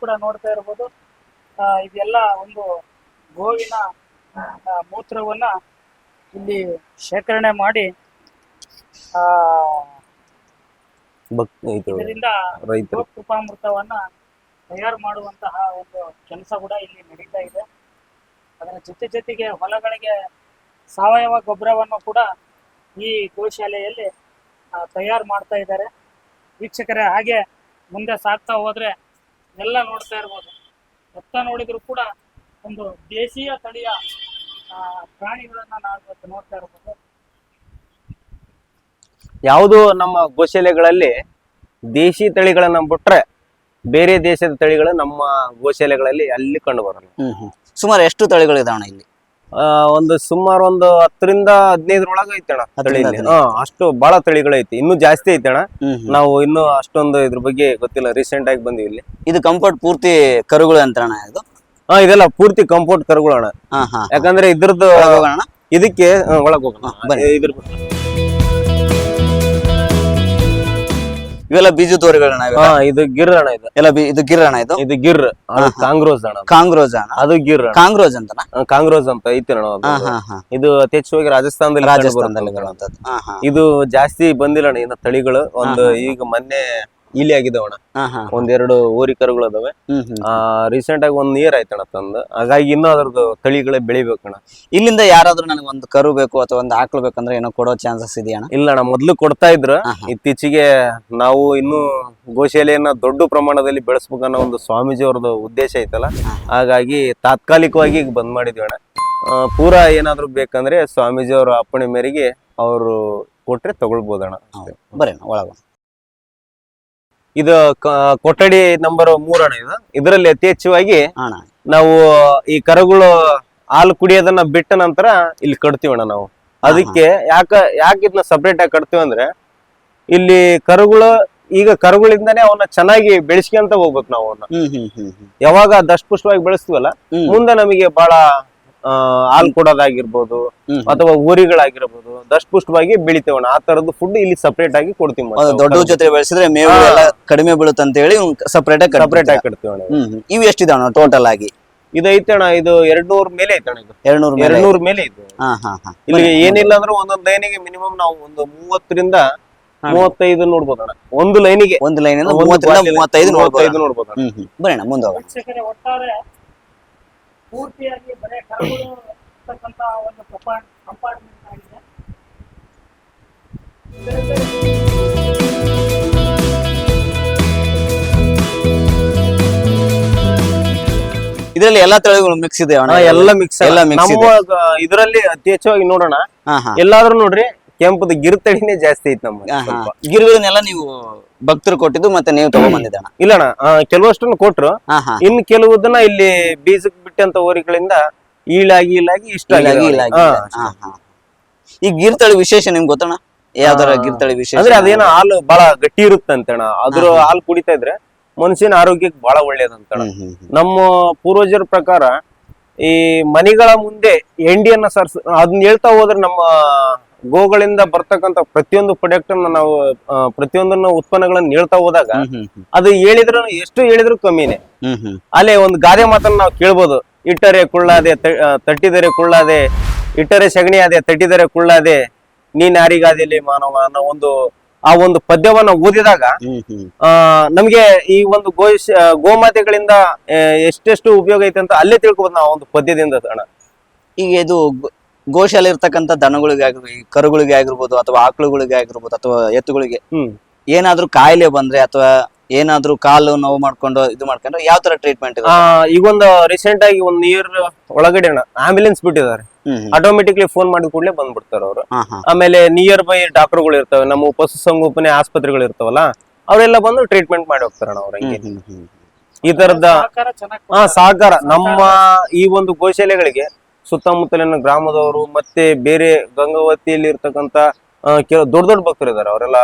ಕೂಡ ನೋಡ್ತಾ ಇರ್ಬೋದು. ಇದೆಲ್ಲ ಒಂದು ಗೋವಿನ ಮೂತ್ರವನ್ನ ಇಲ್ಲಿ ಶೇಖರಣೆ ಮಾಡಿ ಆ ಇದರಿಂದ ಕೃಪಾಮೃತವನ್ನ ತಯಾರು ಮಾಡುವಂತಹ ಒಂದು ಕೆಲಸ ಕೂಡ ಇಲ್ಲಿ ನಡೀತಾ ಇದೆ. ಅದರ ಜೊತೆ ಜೊತೆಗೆ ಹೊಲಗಳಿಗೆ ಸಾವಯವ ಗೊಬ್ಬರವನ್ನು ಕೂಡ ಈ ಗೋಶಾಲೆಯಲ್ಲಿ ತಯಾರು ಮಾಡ್ತಾ ಇದ್ದಾರೆ. ವೀಕ್ಷಕರೇ ಹಾಗೆ ಮುಂದೆ ಸಾಗ್ತಾ ಹೋದ್ರೆ ಎಲ್ಲ ನೋಡ್ತಾ ಇರ್ಬೋದು. ಭತ್ತ ನೋಡಿದ್ರು ಕೂಡ ಒಂದು ದೇಶೀಯ ತಳಿಯ ಆ, ಪ್ರಾಣಿಗಳನ್ನ ನಾವು ಇವತ್ತು ನೋಡ್ತಾ ಇರ್ಬೋದು. ಯಾವುದು ನಮ್ಮ ಗೋಶಾಲೆಗಳಲ್ಲಿ ದೇಶಿ ತಳಿಗಳನ್ನ ಬಿಟ್ರೆ ಬೇರೆ ದೇಶದ ತಳಿಗಳು ನಮ್ಮ ಗೋಶಾಲೆಗಳಲ್ಲಿ ಅಲ್ಲಿ ಕಂಡು ಬರಲ್ಲ. ಹ್ಮ್ ಹ್ಮ್. ಸುಮಾರು ಎಷ್ಟು ತಳಿಗಳು ಇದಾವಣ ಇಲ್ಲಿ? ಒಂದು ಸುಮಾರು ಒಂದು ಹತ್ತರಿಂದ ಹದಿನೈದರೊಳಗ ಐತಣ ತಳಿ. ಹಾ ಅಷ್ಟು ಬಹಳ ತಳಿಗಳೈತಿ. ಇನ್ನು ಜಾಸ್ತಿ ಐತಣ. ನಾವು ಇನ್ನು ಅಷ್ಟೊಂದು ಇದ್ರ ಬಗ್ಗೆ ಗೊತ್ತಿಲ್ಲ. ರೀಸೆಂಟ್ ಆಗಿ ಬಂದಿವಿ ಇಲ್ಲಿ. ಇದು ಕಂಫರ್ಟ್ ಪೂರ್ತಿ ಕರುಗಳು ಅಂತಣ ಇದು? ಹಾ ಇದೆಲ್ಲ ಪೂರ್ತಿ ಕಂಫರ್ಟ್ ಕರುಗಳಣ ಅಣ್ಣ. ಯಾಕಂದ್ರೆ ಇದ್ರದ್ದು ಇದಕ್ಕೆ ಒಳಗೆ ಹೋಗೋಣ. ಇದ್ರ ಇವೆಲ್ಲ ಬೀಜ ತೋರಿಗಳಣ್ಣ ಹಾ ಇದು ಗಿರ್ ಅಣ್ಣ ಇದು. ಎಲ್ಲ ಬಿ- ಇದು ಗಿರ್ ಅಣ್ಣ ಇದು? ಇದು ಗಿರ್ ಅದು. ಕಾಂಗ್ರೋಸ್ ಅಣ್ಣ. ಕಾಂಗ್ರೋಜ್ ಅಣ್ಣ? ಅದು ಗಿರ್ ಅಣ್ಣ. ಕಾಂಗ್ರೋಜ್ ಅಂತನಾ? ಆ, ಕಾಂಗ್ರೋಸ್ ಅಂತ ಐತಿ ಅಣ್ಣ ಅದು. ಹಾ ಹಾ ಹಾ ಇದು ಅತಿ ಹೆಚ್ಚಾಗಿ ರಾಜಸ್ಥಾನದಲ್ಲಿ ಕಂಡು ರಾಜಸ್ಥಾನದಲ್ಲಿ ಬರುತ್ತೆ. ಬರುವಂತದ್ದು. ಹಾ ಹಾ ಇದು ಜಾಸ್ತಿ ಬಂದಿಲ್ಲ ಅಣ್ಣ ಇನ್ನ ತಳಿಗಳು. ಒಂದು. ಈಗ ಮೊನ್ನೆ ಇಲಿ ಆಗಿದೆ ಅಣ್ಣ. ಒಂದೆರಡು ಓರಿ ಕರುಗಳು ಅದಾವೆ ರೀಸೆಂಟ್ ಆಗಿ ಒಂದ್ ನೀರ್ ಆಯ್ತಣ ತಂದು. ಹಾಗಾಗಿ ಇನ್ನೂ ಅದ್ರದ್ದು ತಳಿಗಳೇ ಬೆಳಿಬೇಕಣ್ಣ. ಇಲ್ಲಿಂದ ಯಾರಾದ್ರೂ ನನಗೆ ಒಂದು ಕರು ಬೇಕು ಅಥವಾ ಒಂದು ಆಕಳು ಬೇಕಂದ್ರೆ ಏನೋ ಕೊಡೋ ಚಾನ್ಸಸ್ ಇದೆಯಣ್ಣ ಇಲ್ಲ ಅಣ್ಣ ಮೊದ್ಲು ಕೊಡ್ತಾ ಇದ್ರು. ಇತ್ತೀಚೆಗೆ ನಾವು ಇನ್ನು ಗೋಶಾಲೆಯನ್ನ ದೊಡ್ಡ ಪ್ರಮಾಣದಲ್ಲಿ ಬೆಳೆಸ್ಬೇಕನ್ನೋ ಒಂದು ಸ್ವಾಮೀಜಿ ಅವ್ರದ್ದು ಉದ್ದೇಶ ಐತಲ್ಲ. ಹಾಗಾಗಿ ತಾತ್ಕಾಲಿಕವಾಗಿ ಈಗ ಬಂದ್ ಮಾಡಿದ್ವಿ ಅಣ್ಣ ಪೂರ ಏನಾದ್ರು ಬೇಕಂದ್ರೆ ಸ್ವಾಮೀಜಿ ಅವರ ಅಪ್ಪಣೆ ಮೇರೆಗೆ ಅವರು ಕೊಟ್ರೆ ತಗೊಳ್ಬೋದಣ್ಣ. ಬರೇಣ ಒಳಗ ಇದು ಕೊಠಡಿ ನಂಬರ್ ಮೂರಣ್ಣ ಇದು. ಇದರಲ್ಲಿ ಅತಿ ಹೆಚ್ಚುವಾಗಿ ಅಣ್ಣ. ನಾವು ಈ ಕರುಗಳು ಹಾಲು ಕುಡಿಯೋದನ್ನ ಬಿಟ್ಟ ನಂತರ ಇಲ್ಲಿ ಕಟ್ತೀವಣ್ಣ ನಾವು. ಅದಕ್ಕೆ ಯಾಕ ಯಾಕೆ ಇದನ್ನ ಸಪ್ರೇಟ್ ಆಗಿ ಕಟ್ತೀವಿ ಅಂದ್ರೆ ಇಲ್ಲಿ ಕರುಗಳು ಈಗ ಕರುಗಳಿಂದಾನೇ ಅವನ್ನ ಚೆನ್ನಾಗಿ ಬೆಳೆಸ್ಕೊಂತ ಹೋಗ್ಬೇಕು ನಾವು ಅವನ್ನ ಯಾವಾಗ ದಷ್ಟಪುಷ್ಟವಾಗಿ ಬೆಳೆಸ್ತೀವಲ್ಲ ಮುಂದೆ ನಮಗೆ ಬಹಳ ಹಾಲು ಕೊಡೋದಾಗಿರ್ಬೋದು. ಅಥವಾ ಊರಿಗಳಾಗಿರ್ಬೋದು ದಷ್ಟಪುಷ್ಟವಾಗಿ ಬೆಳಿತೇವಣ ಆ ತರದ್ದು ಫುಡ್ ಇಲ್ಲಿ ಸಪರೇಟ್ ಆಗಿ ಕೊಡ್ತೀವಿ ದೊಡ್ಡ ಜೊತೆ ಬೆಳೆಸಿದ್ರೆ ಮೇವು. ಎಲ್ಲ ಕಡಿಮೆ ಬೀಳುತ್ತೆ ಅಂತ ಹೇಳಿ ಸಪರೇಟ್ ಆಗಿ ಸಪರೇಟ್ ಆಗಿ ಕಟ್ತೀವಣ ಇವು ಎಷ್ಟಿದೆ ಅಣ್ಣ ಟೋಟಲ್ ಆಗಿ? ಇದು ಅಣ್ಣ ಇದು ಎರಡ್ ನೂರ್ ಮೇಲೆ ಐತೆ ಇದು. ಎರಡ್ನೂರು ಎರಡ್ ನೂರ್ ಮೇಲೆ ಇದು. ಹಾ ಹಾ ಹಾ. ಇಲ್ಲಿ ಏನಿಲ್ಲ ಅಂದ್ರೆ ಒಂದೊಂದ್ ಲೈನಿಗೆ ಮಿನಿಮಮ್ ನಾವು ಒಂದು ಮೂವತ್ತರಿಂದ ಮೂವತ್ತೈದು ಮೂವತ್ತೈದು ನೋಡ್ಬೋದಣ್ಣ ಒಂದು ಲೈನಿಗೆ ಒಂದು ಲೈನ್ ಮೂವತ್ತೈದು ನೋಡ್ಬೋದು. ಬರೋಣ ಮುಂದೆ ಒಟ್ಟಾರೆ ಪೂರ್ತಿಯಾಗಿ ಬರೇ ಕರಗಳು ಇರ್ತಕ್ಕಂತ ಒಂದು ಕಂಪಾರ್ಟ್ಮೆಂಟ್ ಆಗಿದೆ. ಇದರಲ್ಲಿ ಎಲ್ಲಾ ತಳಿಗಳು ಮಿಕ್ಸ್ ಇದೆ ಅಣ್ಣ? ಎಲ್ಲ ಮಿಕ್ಸ್ ಎಲ್ಲ ಮಿಕ್ಸ್ ನಮ್ಮ ಇದರಲ್ಲಿ ಅತಿ ಹೆಚ್ಚಾಗಿ ನೋಡೋಣ. ಎಲ್ಲಾದ್ರೂ ನೋಡ್ರಿ. ಕೆಂಪದ ಗಿರ್ತಡಿನೇ ಜಾಸ್ತಿ ಐತಿ ನಮ್ಮ. ಗಿರ್ಗಳನ್ನೆಲ್ಲ ನೀವು ಭಕ್ತರು ಕೊಟ್ಟಿದ್ದು ಮತ್ತೆ ನೀವು ತಗೊಂಡ್ಬಂದಿದ್ದಣ ಇಲ್ಲಣ್ಣ ಕೆಲವಷ್ಟನ್ನು ಕೊಟ್ರು. ಇನ್ನು ಕೆಲವುದನ್ನ ಇಲ್ಲಿ ಬೀಜಕ್ ಬಿಟ್ಟಂತ ಓರಿಗಳಿಂದ ಈಳಾಗಿ ಈಳಾಗಿ ಇಷ್ಟ ಈ ಗಿರ್ತಳಿ ವಿಶೇಷ ನಿಮ್ಗೆ ಗೊತ್ತಣ್ಣ? ಯಾವ್ದಾರ ಗಿರ್ತಳಿ ಗಿರ್ ತಳಿ ವಿಶೇಷ? ಅಂದ್ರೆ ಅದೇನೋ ಹಾಲು ಬಹಳ ಗಟ್ಟಿ ಇರುತ್ತಂತಣ ಅದ್ರ ಹಾಲು ಕುಡಿತಾ ಇದ್ರೆ ಮನುಷ್ಯನ ಆರೋಗ್ಯಕ್ಕೆ ಬಹಳ ಒಳ್ಳೇದಂತಣ. ನಮ್ಮ ಪೂರ್ವಜರ ಪ್ರಕಾರ ಈ ಮನಿಗಳ ಮುಂದೆ ಹೆಂಡಿಯನ್ನ ಸರ್ಸ್ ಅದನ್ನ ಹೇಳ್ತಾ ಹೋದ್ರೆ ನಮ್ಮ ಗೋಗಳಿಂದ ಬರ್ತಕ್ಕಂತ ಪ್ರತಿಯೊಂದು ಪ್ರಾಡಕ್ಟ್ ಅನ್ನ ನಾವು ಆ, ಪ್ರತಿಯೊಂದನ್ನ ಉತ್ಪನ್ನಗಳನ್ನ ಹೇಳ್ತಾ ಹೋದಾಗ. ಅದು ಹೇಳಿದ್ರು ಎಷ್ಟು ಹೇಳಿದ್ರು ಕಮ್ಮಿನೇ. ಅಲ್ಲಿ ಒಂದು ಗಾದೆ ಮಾತನ್ನ ನಾವು ಕೇಳ್ಬೋದು. ಇಟ್ಟರೆ ಕುಳ್ಳಾದೆ ತಟ್ಟಿದರೆ ಕುಳ್ಳಾದೆ ಇಟ್ಟರೆ ಸಗಣಿ ಆದೆ ತಟ್ಟಿದರೆ ಕುಳ್ಳಾದೆ ನೀನ್ ನಾರಿಗಾದಿಲಿ ಮಾನವ ಅನ್ನೋ ಒಂದು ಆ ಒಂದು ಪದ್ಯವನ್ನ ಓದಿದಾಗ ಆ ನಮ್ಗೆ ಈ ಒಂದು ಗೋ ಗೋಮಾತೆಗಳಿಂದ ಎಷ್ಟೆಷ್ಟು ಉಪಯೋಗ ಐತೆ ಅಂತ ಅಲ್ಲೇ ತಿಳ್ಕೊಬೋದು ನಾವು ಒಂದು ಪದ್ಯದಿಂದ ಅಣ್ಣ. ಈಗ ಇದು ಗೋಶಾಲೆ ಇರ್ತಕ್ಕಂಥ ದನಗಳಿಗೆ ಆಗಿರ್ಬೋದು ಈ ಕರುಗಳಿಗೆ ಆಗಿರ್ಬೋದು ಅಥವಾ ಆಕಳುಗಳಿಗೆ ಆಗಿರ್ಬೋದು ಅಥವಾ ಎತ್ತುಗಳಿಗೆ ಏನಾದ್ರೂ ಕಾಯಿಲೆ ಬಂದ್ರೆ ಅಥವಾ ಏನಾದ್ರೂ ಕಾಲು ನೋವು ಮಾಡ್ಕೊಂಡು ಇದು ಮಾಡ್ಕೊಂಡ್ರೆ ಯಾವ ತರ ಟ್ರೀಟ್ಮೆಂಟ್ ಇದೆ ಒಂದು ಈಗೊಂದು ರೀಸೆಂಟ್ ಆಗಿ ಒಂದ್ ಇಯರ್ ಒಳಗಡೆ ಆಂಬ್ಯುಲೆನ್ಸ್ ಬಿಟ್ಟಿದ್ದಾರೆ. ಆಟೋಮೆಟಿಕ್ಲಿ ಫೋನ್ ಮಾಡಿ ಕೂಡಲೇ ಬಂದ್ಬಿಡ್ತಾರೆ ಅವರು. ಆಮೇಲೆ ನಿಯರ್ ಬೈ ಡಾಕ್ಟರ್ಗಳು ಇರ್ತವೆ ನಮ್ಮ ಪಶುಸಂಗೋಪನೆ ಆಸ್ಪತ್ರೆಗಳು ಇರ್ತಾವಲ್ಲ ಅವರೆಲ್ಲ ಬಂದು ಟ್ರೀಟ್ಮೆಂಟ್ ಮಾಡಿ ಹೋಗ್ತಾರೆ ಹಂಗೆ ಹ್ಮ್. ಈ ತರದ ಹಾ ಸಹಕಾರ ನಮ್ಮ ಈ ಒಂದು ಗೋಶಾಲೆಗಳಿಗೆ ಸುತ್ತಮುತ್ತಲಿನ ಗ್ರಾಮದವರು ಮತ್ತೆ ಬೇರೆ ಗಂಗಾವತಿಯಲ್ಲಿ ಇರ್ತಕ್ಕಂತ ಕೆಲವು ದೊಡ್ಡ ದೊಡ್ಡ ಭಕ್ತರು ಇದಾರೆ ಅವರೆಲ್ಲ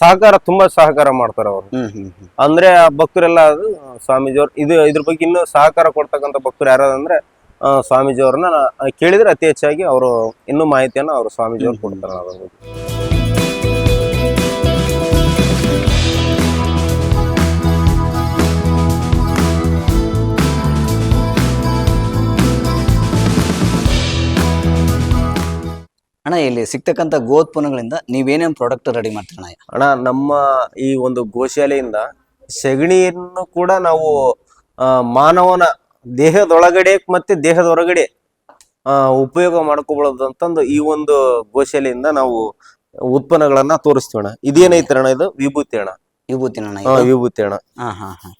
ಸಹಕಾರ ತುಂಬಾ ಸಹಕಾರ ಮಾಡ್ತಾರೆ ಅವರು. ಅಂದ್ರೆ ಆ ಭಕ್ತರೆಲ್ಲ ಅದು ಸ್ವಾಮೀಜಿಯವ್ರು ಇದು ಇದ್ರ ಬಗ್ಗೆ ಇನ್ನೂ ಸಹಕಾರ ಕೊಡ್ತಕ್ಕಂಥ ಭಕ್ತರು ಯಾರಾದಂದ್ರೆ ಆ, ಸ್ವಾಮೀಜಿಯವ್ರನ್ನ ಕೇಳಿದ್ರೆ ಅತಿ ಹೆಚ್ಚಾಗಿ ಅವರು ಇನ್ನೂ ಮಾಹಿತಿಯನ್ನ ಅವರು ಸ್ವಾಮೀಜಿಯವ್ರು ಕೊಡ್ತಾರೆ ಅದ್ರ ಬಗ್ಗೆ ಅಣ್ಣ ಇಲ್ಲಿ ಸಿಗ್ತಕ್ಕಂಥ ಗೋತ್ಪನ್ನಗಳಿಂದ ನೀವೇನೇನು ಪ್ರಾಡಕ್ಟ್ ರೆಡಿ ಮಾಡ್ತೀರಣ್ಣ? ಅಣ್ಣ ನಮ್ಮ ಈ ಒಂದು ಗೋಶಾಲೆಯಿಂದ ಸೆಗಣಿಯನ್ನು ಕೂಡ ನಾವು ಆ, ಮಾನವನ ದೇಹದೊಳಗಡೆ ಮತ್ತೆ ದೇಹದ ಹೊರಗಡೆ ಆ, ಉಪಯೋಗ ಮಾಡ್ಕೋಬಹುದು ಅಂತಂದು ಈ ಒಂದು ಗೋಶಾಲೆಯಿಂದ ನಾವು ಉತ್ಪನ್ನಗಳನ್ನ ತೋರಿಸ್ತೀವಿ ಅಣ್ಣ ಇದೇನೈತೆ ಅಣ್ಣ ಇದು? ವಿಭೂತಿ ಅಣ್ಣ. ವಿಭೂತಿ ಅಣ್ಣ ಹಾ ವಿಭೂತಿ ಅಣ್ಣ. ಹಾ ಹಾ ಹಾ.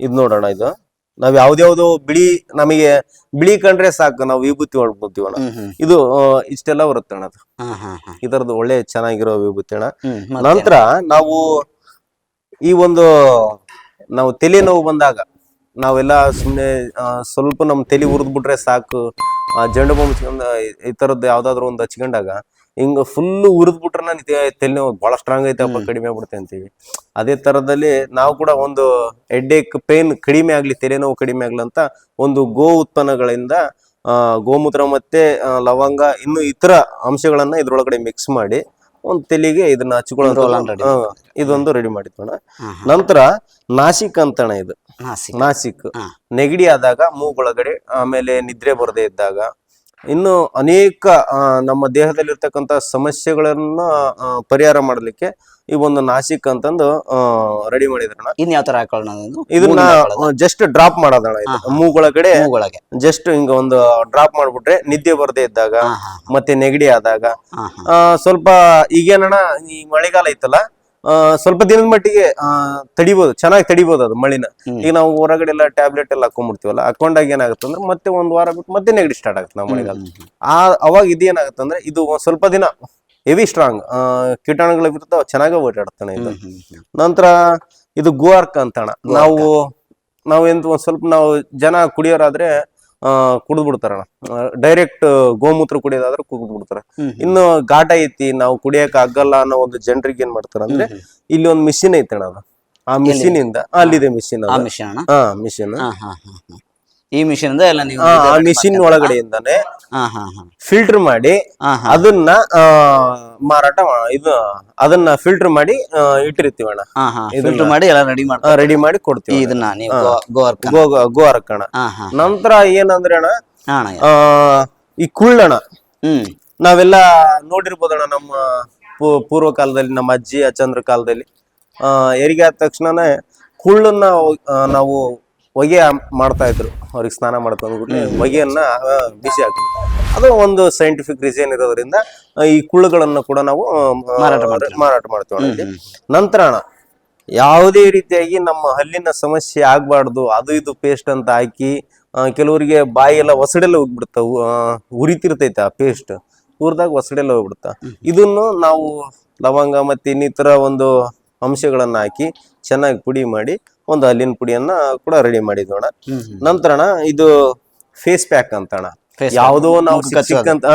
ಇದು ನೋಡೋಣ ಇದು. ನಾವ್ ಯಾವ್ದ್ಯಾವ್ದು ಬಿಳಿ ನಮಗೆ ಬಿಳಿ ಕಂಡ್ರೆ ಸಾಕು ನಾವು ವಿಭೂತಿ ಅಣ್ಣ ಹ್ಮ್ ಇದು ಇಷ್ಟೆಲ್ಲ ಬರುತ್ತೆ ಅಣ್ಣ ಅದು ಇದರದ್ದು ಒಳ್ಳೆ ಚೆನ್ನಾಗಿರೋ ವಿಭೂತಿ ಅಣ್ಣ. ನಂತರ ನಾವು ಈ ಒಂದು ನಾವು ತಲೆ ನೋವು ಬಂದಾಗ ನಾವೆಲ್ಲ ಸುಮ್ಮನೆ ಸ್ವಲ್ಪ ನಮ್ ತಲೆ ಉರಿದ್ಬಿಟ್ರೆ ಸಾಕು ಜಂಡು ಬಾಂಬ್ ಈ ತರದ್ದು ಯಾವ್ದಾದ್ರು ಒಂದು ಹಚ್ಕೊಂಡಾಗ ಹಿಂಗ ಫುಲ್ ಉರಿದ್ ಬಿಟ್ರೆ ನನ್ ತಲೆ ಬಹಳ ಸ್ಟ್ರಾಂಗ್ ಐತೆ ಅಪ್ಪ ಕಡಿಮೆ ಆಗ್ಬಿಡುತ್ತೆ ಅಂತೀವಿ ಅದೇ ತರದಲ್ಲಿ ನಾವು ಕೂಡ ಒಂದು ಹೆಡ್ಡೇಕ್ ಪೇನ್ ಕಡಿಮೆ ಆಗ್ಲಿ ತಲೆನೋವು ಕಡಿಮೆ ಆಗ್ಲಿ ಅಂತ ಒಂದು ಗೋ ಉತ್ಪನ್ನಗಳಿಂದ ಆ ಗೋಮೂತ್ರ ಮತ್ತೆ ಲವಂಗ ಇನ್ನು ಇತರ ಅಂಶಗಳನ್ನ ಇದ್ರೊಳಗಡೆ ಮಿಕ್ಸ್ ಮಾಡಿ ಒಂದ್ ತಲೆಗೆ ಇದನ್ನ ಹಚ್ಕೊಳ್ಳೋದು ಇದೊಂದು ರೆಡಿ ಮಾಡಿದ್ವಣ ನಂತರ ನಾಸಿಕ್ ಅಂತಣ ಇದು. ನಾಸಿಕ್. ನೆಗಡಿ ಆದಾಗ ಮೂಗೊಳಗಡೆ ಆಮೇಲೆ ನಿದ್ರೆ ಬರದೇ ಇದ್ದಾಗ ಇನ್ನು ಅನೇಕ ನಮ್ಮ ದೇಹದಲ್ಲಿರ್ತಕ್ಕಂಥ ಸಮಸ್ಯೆಗಳನ್ನ ಪರಿಹಾರ ಮಾಡಲಿಕ್ಕೆ ಈ ಒಂದು ನಾಸಿಕ್ ಅಂತಂದು ರೆಡಿ ಮಾಡಿದ್ರಣ ಇನ್ ಯಾವ ತರ ಹಾಕೊಳ್ಳೋಣ ಇದನ್ನ ಜಸ್ಟ್ ಡ್ರಾಪ್ ಮಾಡೋದಣ. ಮೂಗೊಳಗಡೆ ಮೂಗೊಳಗೆ. ಜಸ್ಟ್ ಹಿಂಗ ಒಂದು ಡ್ರಾಪ್ ಮಾಡ್ಬಿಟ್ರೆ ನಿದ್ದೆ ಬರದೇ ಇದ್ದಾಗ ಮತ್ತೆ ನೆಗಡಿ ಆದಾಗ ಸ್ವಲ್ಪ ಈಗೇನಣ್ಣ ಈ ಮಳೆಗಾಲ ಐತಲ್ಲ ಸ್ವಲ್ಪ ದಿನದ ಮಟ್ಟಿಗೆ ತಡಿಬಹುದು ತಡಿಬೋದು ಚೆನ್ನಾಗಿ ತಡಿಬಹುದು ಅದು ಮಳಿನ. ಈಗ ನಾವು ಹೊರಗಡೆ ಎಲ್ಲ ಟ್ಯಾಬ್ಲೆಟ್ ಎಲ್ಲ ಹಾಕೊಂಡ್ಬಿಡ್ತೀವಲ್ಲ ಹಾಕೊಂಡಾಗ ಏನಾಗುತ್ತೆ ಅಂದ್ರೆ ಮತ್ತೆ ಒಂದ್ ವಾರ ಬಿಟ್ಟು ಮತ್ತೆ ನೆಗಡಿ ಸ್ಟಾರ್ಟ್ ಆಗುತ್ತೆ ನಾವು ಮಳೆಗಾಲ. ಆ ಅವಾಗ ಇದೇನಾಗುತ್ತೆ ಅಂದ್ರೆ ಇದು ಒಂದ್ ಸ್ವಲ್ಪ ದಿನ ಹೆವಿ ಸ್ಟ್ರಾಂಗ್ ಕೀಟಾಣುಗಳ ವಿರುದ್ಧ ಚೆನ್ನಾಗಿ ಓಡಾಡ್ತಾನೆ ಇದು. ನಂತರ ಇದು ಗುವಾರ್ಕ್ ಅಂತಣ. ನಾವು ನಾವು ಎಂತ ಒಂದ್ ಸ್ವಲ್ಪ ನಾವು ಜನ ಕುಡಿಯೋರಾದ್ರೆ ಕುಡಿದ್ ಬಿಡ್ತಾರಣ ಡೈರೆಕ್ಟ್ ಗೋಮೂತ್ರ ಕುಡಿಯೋದಾದ್ರೆ ಕುಡಿದು ಬಿಡ್ತಾರ. ಇನ್ನು ಘಾಟ ಐತಿ ನಾವು ಕುಡಿಯಕ್ ಆಗಲ್ಲ ಅನ್ನೋ ಒಂದು ಜನರಿಗೆ ಏನ್ ಮಾಡ್ತಾರ ಅಂದ್ರೆ ಇಲ್ಲಿ ಒಂದು ಮಿಷಿನ್ ಐತೆ ಅದು. ಆ ಮಿಷಿನ್ ಇಂದ ಅಲ್ಲಿದೆ ಮಿಷಿನ್ ಹಾ ಮಿಷನ್ ಈ ಮಿಷಿನ್ ಇಂದ ಎಲ್ಲ ನೀವು ಆ ಮಿಷಿನ್? ಒಳಗಡೆಯಿಂದಾನೆ ಹಾ ಹಾ ಹಾ. ಫಿಲ್ಟರ್ ಮಾಡಿ ಹಾ ಹಾ. ಅದನ್ನ ಆ, ಮಾರಾಟ ಮಾ- ಇದು ಅದನ್ನ ಫಿಲ್ಟರ್ ಮಾಡಿ ಆ, ಇಟ್ಟಿರ್ತೀವಣ್ಣ ಹಾ ಹಾ. ಇದನ್ನ- ಫಿಲ್ಟರ್ ಮಾಡಿ ಎಲ್ಲ ರೆಡಿ ಮಾಡ್ತೀವಿ ರೆಡಿ ಮಾಡಿ ಕೊಡ್ತೀವಿ ಅಣ್ಣ. ಇದನ್ನ ನೀವು ಹಾ. ಗೋವರ್ಕ ಗೋ ಗೋ ಅರಕಣ ಹಾ ಹಾ. ನಂತರ ಏನಂದ್ರೆ ಅಣ್ಣ ಹಾ ಅಣ್ಣ ಆ, ಈ ಕುಳ್ಳಣ ಹ್ಮ್. ನಾವೆಲ್ಲ ನೋಡಿರ್ಬೋದಣ್ಣ ನಮ್ಮ ಪೂ- ಪೂರ್ವ ಕಾಲದಲ್ಲಿ ನಮ್ಮ ಅಜ್ಜಿ ಅಚ್ಚಂದ್ರ ಕಾಲದಲ್ಲಿ. ಆ ಹೆರಿಗೆ ಆದ ತಕ್ಷಣನೇ ಕುಳ್ಳನ್ನ ಆ, ನಾವು ಹೊಗೆ ಮಾಡ್ತಾ ಇದ್ರು. ಅವ್ರಿಗೆ ಸ್ನಾನ ಮಾಡ್ಕೊಂಡು ಹೊಗೆಯನ್ನ ಬಿಸಿ ಹಾಕಿ ಅದು ಒಂದು ಸೈಂಟಿಫಿಕ್ ರೀಸನ್ ಇರೋದ್ರಿಂದ ಈ ಕುಳ್ಳುಗಳನ್ನು ಕೂಡ ನಾವು ಮಾರಾಟ ಮಾಡ್ತೀವಿ. ಮಾರಾಟ ಮಾಡ್ತೀವಿ ನಂತರ ಯಾವುದೇ ರೀತಿಯಾಗಿ ನಮ್ಮ ಹಲ್ಲಿನ ಸಮಸ್ಯೆ ಆಗ್ಬಾರ್ದು ಅದು ಇದು ಪೇಸ್ಟ್ ಅಂತ ಹಾಕಿ ಕೆಲವರಿಗೆ ಬಾಯಿ ಎಲ್ಲ ಒಸಡೆಲ್ಲ ಹೋಗ್ಬಿಡುತ್ತ ಉರಿತಿರ್ತೈತೆ ಆ ಪೇಸ್ಟ್ ಹುರಿದಾಗ ಹೊಸಡೆಲ್ಲ ಹೋಗ್ಬಿಡುತ್ತ ಇದನ್ನು ನಾವು ಲವಂಗ ಮತ್ತೆ ಇನ್ನಿತರ ಒಂದು ಅಂಶಗಳನ್ನ ಹಾಕಿ ಚೆನ್ನಾಗಿ ಪುಡಿ ಮಾಡಿ ಒಂದು ಹಲ್ಲಿನ ಪುಡಿಯನ್ನ ಕೂಡ ರೆಡಿ ಹ್ಮ್. ನಂತರ ಅಣ್ಣ ಇದು ಫೇಸ್ ಪ್ಯಾಕ್ ಅಂತ pack. ಯಾವುದೋ ನಾವು. ಸಿಕ್ಕಂತ